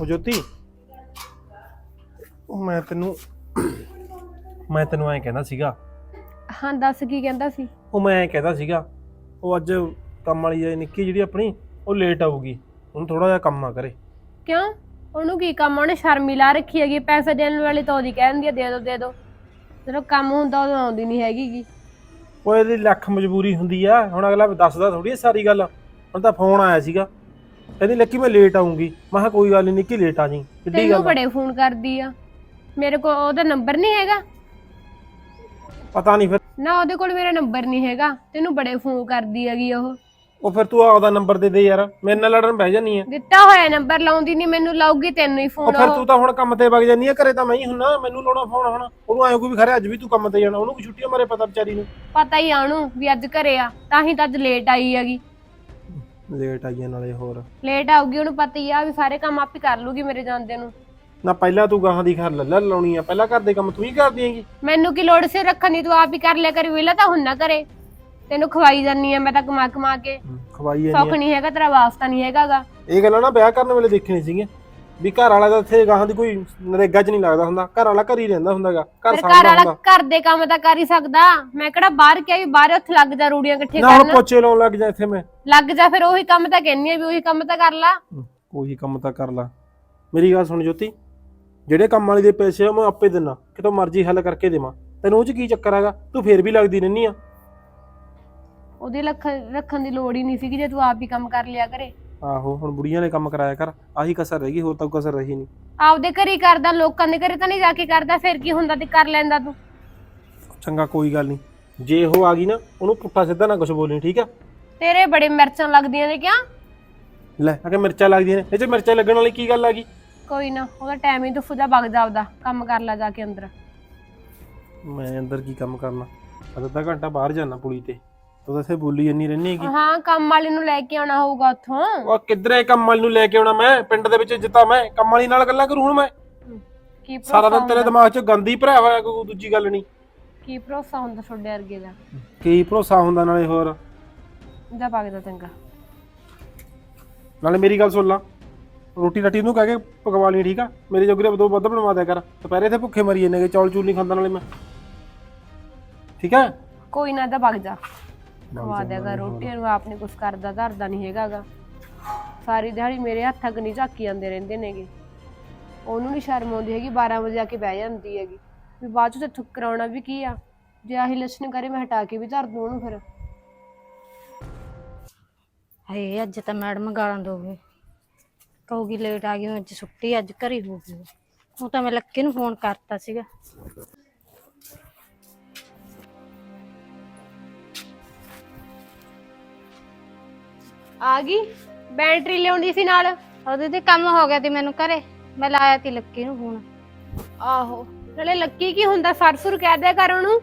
ਉਹ ਜੋਤੀ ਉਹ ਮੈਂ ਤੈਨੂੰ ਮੈਂ ਤੈਨੂੰ ਐਂ ਕਹਿੰਦਾ ਸੀਗਾ। ਹਾਂ ਦੱਸ ਕੀ ਕਹਿੰਦਾ ਸੀ? ਉਹ ਮੈਂ ਐਂ ਕਹਿੰਦਾ ਸੀਗਾ ਉਹ ਅੱਜ ਕੰਮ ਵਾਲੀ ਆ ਨਿੱਕੀ ਜਿਹੜੀ ਆਪਣੀ ਉਹ ਲੇਟ ਆਊਗੀ। ਉਹਨੂੰ ਥੋੜਾ ਜਿਹਾ ਕੰਮ ਆ ਕਰੇ। ਕਿਉਂ? ਉਹਨੂੰ ਕੀ ਕੰਮ? ਉਹਨੇ ਸ਼ਰਮੀ ਲਾ ਰੱਖੀ ਹੈਗੀ। ਪੈਸੇ ਦੇਣ ਵਾਲੀ ਤਾਂ ਉਹਦੀ ਕਹਿ ਦਿੰਦੀ ਆ ਦੇ ਦੋ ਦੇ ਦੋ। ਜਦੋਂ ਕੰਮ ਹੁੰਦਾ ਉਦੋਂ ਆਉਂਦੀ ਨਹੀਂ ਹੈਗੀ ਗੀ। ਉਹ ਇਹਦੀ ਲੱਖ ਮਜਬੂਰੀ ਹੁੰਦੀ ਆ। ਹੁਣ ਅਗਲਾ ਦੱਸਦਾ ਥੋੜੀ ਸਾਰੀ ਗੱਲ। ਹੁਣ ਤਾਂ ਫੋਨ ਆਇਆ ਸੀਗਾ। ਕਹਿੰਦੀ ਲੱਕੀ ਮੈਂ ਲੇਟ ਆਉਂਗੀ ਮੈਂ ਕਿਹਾ ਕੋਈ ਗੱਲ ਨਹੀਂ ਨਿੱਕੀ ਲੇਟ ਆ ਜੀ। ਕਿੱਡੀ ਤੈਨੂੰ ਗੱਲ ਆ? ਬੜੇ ਫੋਨ ਕਰਦੀ ਆ। ਮੇਰੇ ਕੋਲ ਉਹਦਾ ਨੰਬਰ ਨਹੀਂ ਹੈਗਾ? ਪਤਾ ਨਹੀਂ ਫਿਰ। ਨਾ ਉਹਦੇ ਕੋਲ ਮੇਰਾ ਨੰਬਰ ਨਹੀਂ ਹੈਗਾ। ਤੈਨੂੰ ਬੜੇ ਫੋਨ ਕਰਦੀ ਹੈਗੀ ਉਹ। ਉਹ ਫਿਰ ਤੂੰ ਆਪਦਾ ਨੰਬਰ ਦੇ ਦੇ ਯਾਰ। ਮੇਰੇ ਨਾਲ ਲੜਨ ਬਹਿ ਜਾਨੀ ਆ। ਦਿੱਤਾ ਹੋਇਆ ਨੰਬਰ ਲਾਉਂਦੀ ਨਹੀਂ ਮੈਨੂੰ ਲਾਉਗੀ ਤੈਨੂੰ ਹੀ ਉਹ ਫੋਨ ਫਿਰ ਤੂੰ ਤਾਂ ਹੁਣ ਕੰਮ ਤੇ ਵਗ ਜਾਨੀ ਆ ਘਰੇ ਤਾਂ ਮੈਂ ਹੀ ਹੁੰਨਾ। ਮੈਨੂੰ ਲਾਉਣਾ ਫੋਨ ਹੁਣ। ਉਹਨੂੰ ਆਇਓ ਕੋਈ ਵੀ ਖਰੇ ਅੱਜ ਵੀ ਤੂੰ ਕੰਮ ਤੇ ਜਾਣਾ। ਉਹਨੂੰ ਕੋਈ ਛੁੱਟੀਆਂ ਮਾਰੇ ਪਤਾ ਵਿਚਾਰੀ ਨੂੰ। ਪਤਾ ਹੀ ਆਣੂ ਵੀ ਅੱਜ ਘਰੇ ਆ। ਤਾਂ ਹੀ ਤਾਂ ਅੱਜ ਲੇਟ ਆਈ ਹੈਗੀ। ਲੇਟ ਆਈਆਂ ਨਾਲੇ ਹੋਰ। ਲੇਟ ਆਊਗੀ ਉਹਨੂੰ ਪਤਾ ਹੀ ਆ ਵੀ ਸਾਰੇ ਕੰਮ ਆਪ ਕਰ ਲੂਗੀ ਮੇਰੇ ਜਾਂਦੇ ਨੂੰ। ਨਾ ਪਹਿਲਾਂ ਤੂੰ ਗਾਹਾਂ ਦੀ ਖਰ ਲੱਲਾ ਲਾਉਣੀ ਆ। ਪਹਿਲਾਂ ਘਰ ਦੇ ਕੰਮ ਤੂੰ ਹੀ ਕਰਦੀ ਹੈਗੀ। ਮੈਨੂੰ ਕੀ ਲੋੜ ਸੀ ਰੱਖਣ ਦੀ? ਤੂੰ ਆਪ ਹੀ ਕਰ ਲਿਆ ਕਰ। ਵੇਲਾ ਤਾਂ ਹੁਣ ਨਾ ਕਰੇ। ਤੈਨੂੰ ਖਵਾਈ ਜਾਨੀ ਆ ਮੈਂ ਤਾਂ ਕਮਾ ਕਮਾ ਕੇ ਖਵਾਈ ਸੁੱਖ ਜਾਂਦੀ ਨਹੀਂ ਹੈਗਾ ਤੇਰਾ ਵਾਸਤਾ ਨਹੀਂ ਹੈਗਾਗਾ। ਇਹ ਗੱਲਾਂ ਨਾ ਵਿਆਹ ਕਰਨ ਵੇਲੇ ਦੇਖਣੀ ਸੀਗੀਆਂ। ਵੀ ਘਰ ਵਾਲਾ ਤਾਂ ਇੱਥੇ ਗਾਹਾਂ ਦੀ ਕੋਈ ਨਰੇਗਾ 'ਚ ਨਹੀਂ ਲੱਗਦਾ ਹੁੰਦਾ ਘਰ ਵਾਲਾ ਘਰ ਹੀ ਰਹਿੰਦਾ ਹੁੰਦਾਗਾ ਘਰ ਫਿਰ ਘਰ ਸਾਂਭਦਾ ਵਾਲਾ ਹੁੰਦਾ। ਘਰ ਦੇ ਕੰਮ ਤਾਂ ਕਰ ਹੀ ਸਕਦਾ। ਮੈਂ ਕਿਹੜਾ ਬਾਹਰ ਕਿਹਾ ਵੀ ਬਾਹਰ ਉੱਥੇ ਲੱਗ ਜਾ ਰੂੜੀਆਂ ਇਕੱਠੇ ਨਾ ਹੁਣ ਕਰਨ। ਪੋਚੇ ਲਾਉਣ ਲੱਗ ਜਾ ਇੱਥੇ ਮੈਂ। ਲੱਗ ਜਾ ਫਿਰ ਉਹੀ ਕੰਮ ਤਾਂ ਕਹਿੰਨੀ ਆ ਵੀ ਉਹੀ ਕੰਮ ਤਾਂ ਕਰ ਲਾ। ਉਹੀ ਕੰਮ ਤਾਂ ਕਰ ਲਾ। ਮੇਰੀ ਗੱਲ ਸੁਣ ਜੋਤੀ ਜਿਹੜੇ ਕੰਮ ਵਾਲੀ ਦੇ ਪੈਸੇ ਆ ਮੈਂ ਆਪੇ ਦਿੰਨਾ ਕਿਤੋਂ ਮਰਜ਼ੀ ਹੱਲ ਕਰਕੇ ਦੇਵਾਂ। ਤੈਨੂੰ ਉਹ 'ਚ ਕੀ ਚੱਕਰ ਹੈਗਾ? ਤੂੰ ਫੇਰ ਵੀ ਲੱਗਦੀ ਰਹਿਨੀ ਆ। ਉਹਦੇ ਲੱਖ ਰੱਖਣ ਦੀ ਲੋੜ ਹੀ ਨਹੀਂ ਸੀਗੀ ਜੇ ਤੂੰ ਆਪ ਹੀ ਕੰਮ ਕਰ ਲਿਆ ਕਰੇ। ਆਹੋ ਹੁਣ ਬੁੜੀਆਂ ਨੇ ਕੰਮ ਕਰਾਇਆ ਕਰ ਆਹੀ ਕਸਰ ਰਹਿ ਗਈ ਹੋਰ ਤਾਂ ਕੋਈ ਕਸਰ ਰਹੀ ਨਹੀਂ। ਆਪਦੇ ਘਰੇ ਹੀ ਕਰਦਾ ਲੋਕਾਂ ਦੇ ਘਰੇ ਤਾਂ ਨਹੀਂ ਜਾ ਕੇ ਕਰਦਾ ਫਿਰ ਕੀ ਹੁੰਦਾ ਤੇ ਕਰ ਲੈਂਦਾ ਤੂੰ। ਚੰਗਾ ਕੋਈ ਗੱਲ ਨਹੀਂ। ਜੇ ਉਹ ਆ ਗਈ ਨਾ ਉਹਨੂੰ ਪੁੱਠਾ ਸਿੱਧਾ ਨਾ ਕੁਝ ਬੋਲੀ ਠੀਕ ਆ? ਤੇਰੇ ਬੜੇ ਮਿਰਚਾਂ ਲੱਗਦੀਆਂ ਨੇ ਕਿਆ? ਲੈ ਅਗੇ ਮਿਰਚਾਂ ਲੱਗਦੀਆਂ ਨੇ ਇਹ 'ਚ ਮਿਰਚਾਂ ਲੱਗਣ ਵਾਲੀ ਕੀ ਗੱਲ ਆ ਗਈ? ਕੋਈ ਨਾ ਉਹਦਾ ਟਾਈਮ ਹੀ ਦੁੱਫ ਜਾ ਵਗ ਜਾਵਦਾ ਕੰਮ ਕਰ ਲੈ ਜਾ ਕੇ ਅੰਦਰ। ਮੈਂ ਅੰਦਰ ਕੀ ਕੰਮ ਕਰਨਾ? ਅੱਧਾ ਘੰਟਾ ਬਾਹਰ ਜਾਣਾ ਪੁਲੀ ਤੇ। ਤੂੰ ਤਾਂ ਇੱਥੇ ਬੋਲੀ ਜੰਨੀ ਰਹਿਣੀ ਹੈਗੀ। ਹਾਂ ਕੰਮ ਵਾਲੀ ਨੂੰ ਲੈ ਕੇ ਆਉਣਾ ਹੋਊਗਾ ਉੱਥੋਂ। ਉਹ ਕਿੱਧਰੇ ਕੰਮ ਵਾਲੀ ਨੂੰ ਲੈ ਕੇ ਆਉਣਾ ਮੈਂ? ਪਿੰਡ ਦੇ ਵਿੱਚ ਜਿੱਤਾ ਮੈਂ ਕੰਮ ਵਾਲੀ ਨਾਲ ਗੱਲਾਂ ਕਰੂ ਹੁਣ ਮੈਂ? ਕੀ ਸਾਰਾ ਭਰੋਸਾ ਦਿਨ ਤੇਰੇ ਦਿਮਾਗ 'ਚ ਗੰਦੀ ਭਰਿਆ ਹੋਇਆ ਕੋਈ ਦੂਜੀ ਗੱਲ ਨਹੀਂ। ਕੀ ਭਰੋਸਾ ਹੁੰਦਾ ਤੁਹਾਡੇ ਵਰਗੇ ਦਾ? ਕੀ ਭਰੋਸਾ ਹੁੰਦਾ ਨਾਲੇ ਹੋਰ? ਜਾ ਚੰਗਾ। ਨਾਲੇ ਮੇਰੀ ਗੱਲ ਸੁਣ ਲਾ। ਰੋਟੀ ਰਾਟੀ ਨੂੰ ਕਹਿ ਕੇ ਪਕਵਾ ਲਈ ਠੀਕ ਆ? ਮੇਰੇ ਜੋਗਰੇ ਦੋ ਵੱਧ ਬਣਵਾ ਦਿਆ ਕਰ। ਦੁਪਹਿਰੇ ਤੇ ਭੁੱਖੇ ਮਰੀ ਜਾਂਦੇ ਚੌਲ ਚੂਲ ਨਹੀਂ ਖਾਂਦਾ ਨਾਲੇ ਮੈਂ। ਠੀਕ ਆ? ਕੋਈ ਨਾ ਤਾਂ ਵਗ ਜਾ। ਖਵਾ ਦੇਗਾ ਰੋਟੀ ਨੂੰ ਆਪ ਨੇ ਕੁਛ ਕਰਦਾ ਧਰਦਾ ਨਹੀਂ ਹੈਗਾਗਾ ਸਾਰੀ ਦਿਹਾੜੀ ਮੇਰੇ ਹੱਥਾਂ ਕਨੀ ਝਾਕੀ ਜਾਂਦੇ ਰਹਿੰਦੇ ਨੇਗੇ। ਉਹਨੂੰ ਨਹੀਂ ਸ਼ਰਮ ਆਉਂਦੀ ਹੈਗੀ 12 ਵਜੇ ਆ ਕੇ ਬਹਿ ਜਾਂਦੀ ਹੈਗੀ। ਵੀ ਬਾਅਦ ਚ ਤੇ ਥੁੱਕ ਕਰਾਉਣਾ ਵੀ ਕੀ ਆ? ਜੇ ਆਹੀ ਲੱਛਣ ਕਰੇ ਮੈਂ ਹਟਾ ਕੇ ਵੀ ਧਰ ਦੂੰ ਉਹਨੂੰ ਫਿਰ। ਹਾਏ ਅੱਜ ਤਾਂ ਮੈਡਮ ਗਾਲਾਂ ਦੋਗੇ। ਕਹੂਗੀ ਲੇਟ ਆ ਗਈ ਅੱਜ ਛੁੱਟੀ ਅੱਜ ਘਰੀ ਹੋਊਗੀ ਉਹ ਤਾਂ ਮੈਂ ਲੱਕੀ ਨੂੰ ਫੋਨ ਕਰਤਾ ਸੀਗਾ। ਆ ਗਈ? ਬੈਟਰੀ ਲਿਆਉਂਦੀ ਸੀ ਨਾਲ। ਉਹ ਦੀਦੀ ਕੰਮ ਹੋ ਗਿਆ ਤੀ ਮੈਨੂੰ ਘਰੇ। ਮੈਂ ਲਾਇਆ ਤੀ ਲੱਕੀ ਨੂੰ ਫੋਨ। ਆਹੋ। ਨਾਲੇ ਲੱਕੀ ਕੀ ਹੁੰਦਾ? ਸਰਸੁਰ ਕਹਿ ਦਿਆ ਕਰ ਉਹਨੂੰ।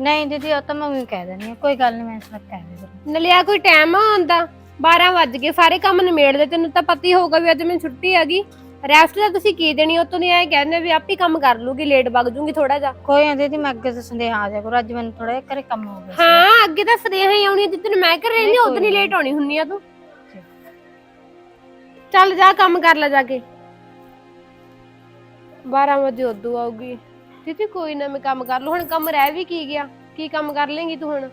ਨਹੀਂ ਦੀਦੀ ਉਹ ਤਾਂ ਮੈਂ ਵੀ ਕਹਿ ਦਿੰਦੀ ਹਾਂ। ਕੋਈ ਗੱਲ ਨਹੀਂ ਮੈਂ ਸਭ ਕਹਿ ਦੇ ਨਲਿਆ ਕੋਈ ਟਾਈਮ ਆਉਂਦਾ 12 ਵੱਜ ਗਏ ਸਾਰੇ ਕੰਮ ਨਿਮੇੜ ਦੇ ਤੈਨੂੰ ਤਾਂ ਪਤਾ ਹੀ ਹੋਊਗਾ ਵੀ ਅੱਜ ਮੈਨੂੰ ਛੁੱਟੀ ਹੈਗੀ। ਰੈਸਟ ਤਾਂ ਤੁਸੀਂ ਕੀ ਦੇਣੀ ਉਤੋਂ ਨਹੀਂ ਆਏ ਕਹਿੰਦੇ ਵੀ ਆਪੇ ਕੰਮ ਕਰ ਲੂਗੀ ਲੇਟ ਵਗ ਜੂਗੀ ਥੋੜਾ ਜਿਹਾ। ਕੋਈ ਨਹੀਂ ਦੀਦੀ ਮੈਂ ਅੱਗੇ ਤੋਂ ਸੰਦੇਹ ਆ ਜਾ ਕਰੋ ਅੱਜ ਮੈਨੂੰ ਥੋੜਾ ਜਿਹਾ ਘਰੇ ਕੰਮ ਹੋ ਗਿਆ। ਹਾਂ ਅੱਗੇ ਤਾਂ ਸਦੇਹ ਹੀ ਆਉਣੀ ਜਿੱਦਨ ਮੈਂ ਕਰ ਰਹੀ ਨਹੀਂ, ਉਦੋਂ ਹੀ ਲੇਟ ਆਉਣੀ ਹੁੰਨੀ ਆ ਤੂੰ। ਚੱਲ ਜਾ ਕੰਮ ਕਰ ਲੈ ਜਾ ਕੇ। 12 ਵਜੇ ਉਦੋਂ ਆਊਗੀ। ਦੀਦੀ ਕੋਈ ਨਾ ਮੈਂ ਕੰਮ ਕਰ ਲੂ ਹੁਣ ਕੰਮ ਰਹਿ ਵੀ ਕੀ ਗਿਆ? ਕੀ ਕੰਮ ਕਰ ਲੇਂਗੀ ਤੂੰ ਹੁਣ?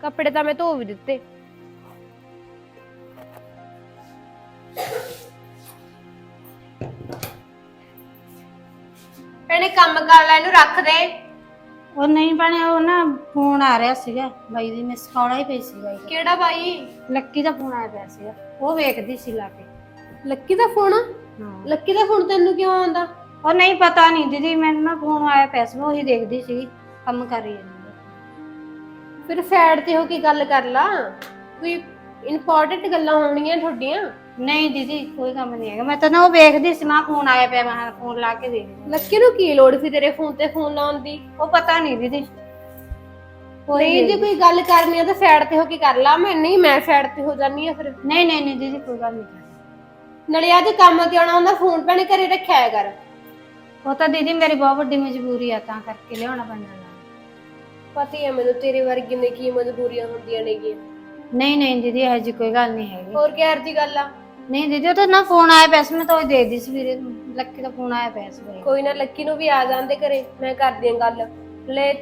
ਕੱਪੜੇ ਤਾਂ ਮੈਂ ਧੋ ਵੀ ਦਿੱਤੇ। ਭੈਣੇ ਕੰਮ ਕਰ ਲੈ ਇਹਨੂੰ ਰੱਖ ਦੇ। ਉਹ ਨਹੀਂ ਬਣੇ ਉਹ ਨਾ ਫੋਨ ਆ ਰਿਹਾ ਸੀਗਾ ਬਾਈ ਦੀ ਮਿਸ ਕਾਲ ਹੀ ਪਈ ਸੀ ਬਾਈ। ਕਿਹੜਾ ਬਾਈ? ਲੱਕੀ ਦਾ ਫੋਨ ਆਇਆ ਪਿਆ ਸੀਗਾ ਉਹ ਵੇਖਦੀ ਸੀ ਲਾ ਕੇ। ਲੱਕੀ ਦਾ ਫੋਨ? ਹਾਂ। ਲੱਕੀ ਦਾ ਫੋਨ ਤੈਨੂੰ ਕਿਉਂ ਆਉਂਦਾ? ਉਹ ਨਹੀਂ ਪਤਾ ਨਹੀਂ ਦੀਦੀ ਮੈਨੂੰ ਨਾ ਫੋਨ ਆਇਆ ਪਿਆ ਸੀ ਮੈਂ ਉਹੀ ਦੇਖਦੀ ਸੀ ਕੰਮ ਕਰ ਰਹੀ ਹਾਂ। ਫਿਰ ਸਾਈਡ ਤੇ ਹੋ ਕੇ ਗੱਲ ਕਰ ਲਾ? ਕੋਈ ਇੰਪੋਰਟੈਂਟ ਗੱਲਾਂ ਹੋਣਗੀਆਂ ਤੁਹਾਡੀਆਂ? ਨਹੀਂ ਦੀਦੀ ਕੋਈ ਕੰਮ ਨਹੀਂ ਹੈਗਾ। ਮੈਂ ਤਾਂ ਨਾ ਉਹ ਵੇਖਦੀ ਸੀ ਮੈਂ ਫੋਨ ਆਇਆ ਪਿਆ ਮੈਂ ਫੋਨ ਲਾ ਕੇ ਦੇਖਦੀ ਲੱਕੀ ਨੂੰ ਕੀ ਲੋੜ ਸੀ ਤੇਰੇ ਫੋਨ ਤੇ ਫੋਨ ਲਾਉਣ ਦੀ? ਉਹ ਪਤਾ ਨਹੀਂ ਦੀਦੀ। ਨਹੀਂ ਜੇ ਕੋਈ ਗੱਲ ਕਰਨੀ ਆ ਤਾਂ ਸਾਈਡ ਤੇ ਹੋ ਕੇ ਕਰ ਲਾ। ਮੈਂ ਨਹੀਂ ਮੈਂ ਸਾਈਡ ਤੇ ਹੋ ਜਾਨੀ ਆ ਫਿਰ। ਨਹੀਂ ਨਹੀਂ ਨਹੀਂ ਦੀਦੀ ਕੋਈ ਗੱਲ ਨਹੀਂ। ਨਲੇ ਆ ਤੇ ਕੰਮ ਤੇ ਆਉਣਾ ਹੁੰਦਾ ਫੋਨ ਭੈਣੇ ਘਰੇ ਰੱਖਿਆ ਹੈ ਕਰ। ਉਹ ਤਾਂ ਦੀਦੀ ਮੇਰੀ ਬਹੁਤ ਵੱਡੀ ਮਜਬੂਰੀ ਆ ਤਾਂ ਕਰਕੇ ਲਿਆਉਣਾ ਪੈਂਦਾ ਨਾਲ ਪਤਾ ਹੀ ਹੈ ਮੈਨੂੰ ਤੇਰੇ ਵਰਗੀ ਨੇ ਕੀ ਮਜਬੂਰੀਆਂ ਹੁੰਦੀਆਂ ਨੇਗੀਆਂ। ਨਹੀਂ ਨਹੀਂ ਦੀਦੀ ਇਹੋ ਜਿਹੀ ਕੋਈ ਗੱਲ ਨਹੀਂ ਹੈਗੀ। ਹੋਰ ਕੀ ਦੀ ਗੱਲ ਆ? ਨਹੀਂ ਦੀਦੀ ਉਹ ਤਾਂ ਨਾ ਫੋਨ ਆਇਆ ਪਿਆ ਸੀ ਮੈਂ ਤਾਂ ਉਹ ਦੇ ਦੀ ਸੀ ਵੀਰੇ ਨੂੰ। ਲੱਕੀ ਦਾ ਫੋਨ ਆਇਆ ਪਿਆ ਸੀ ਵੀਰੇ ਕੋਈ ਨਾ ਲੱਕੀ ਨੂੰ ਵੀ ਆ ਜਾਂਦੇ ਘਰੇ ਮੈਂ ਕਰਦੀ ਆਂ ਗੱਲ। ਲੈ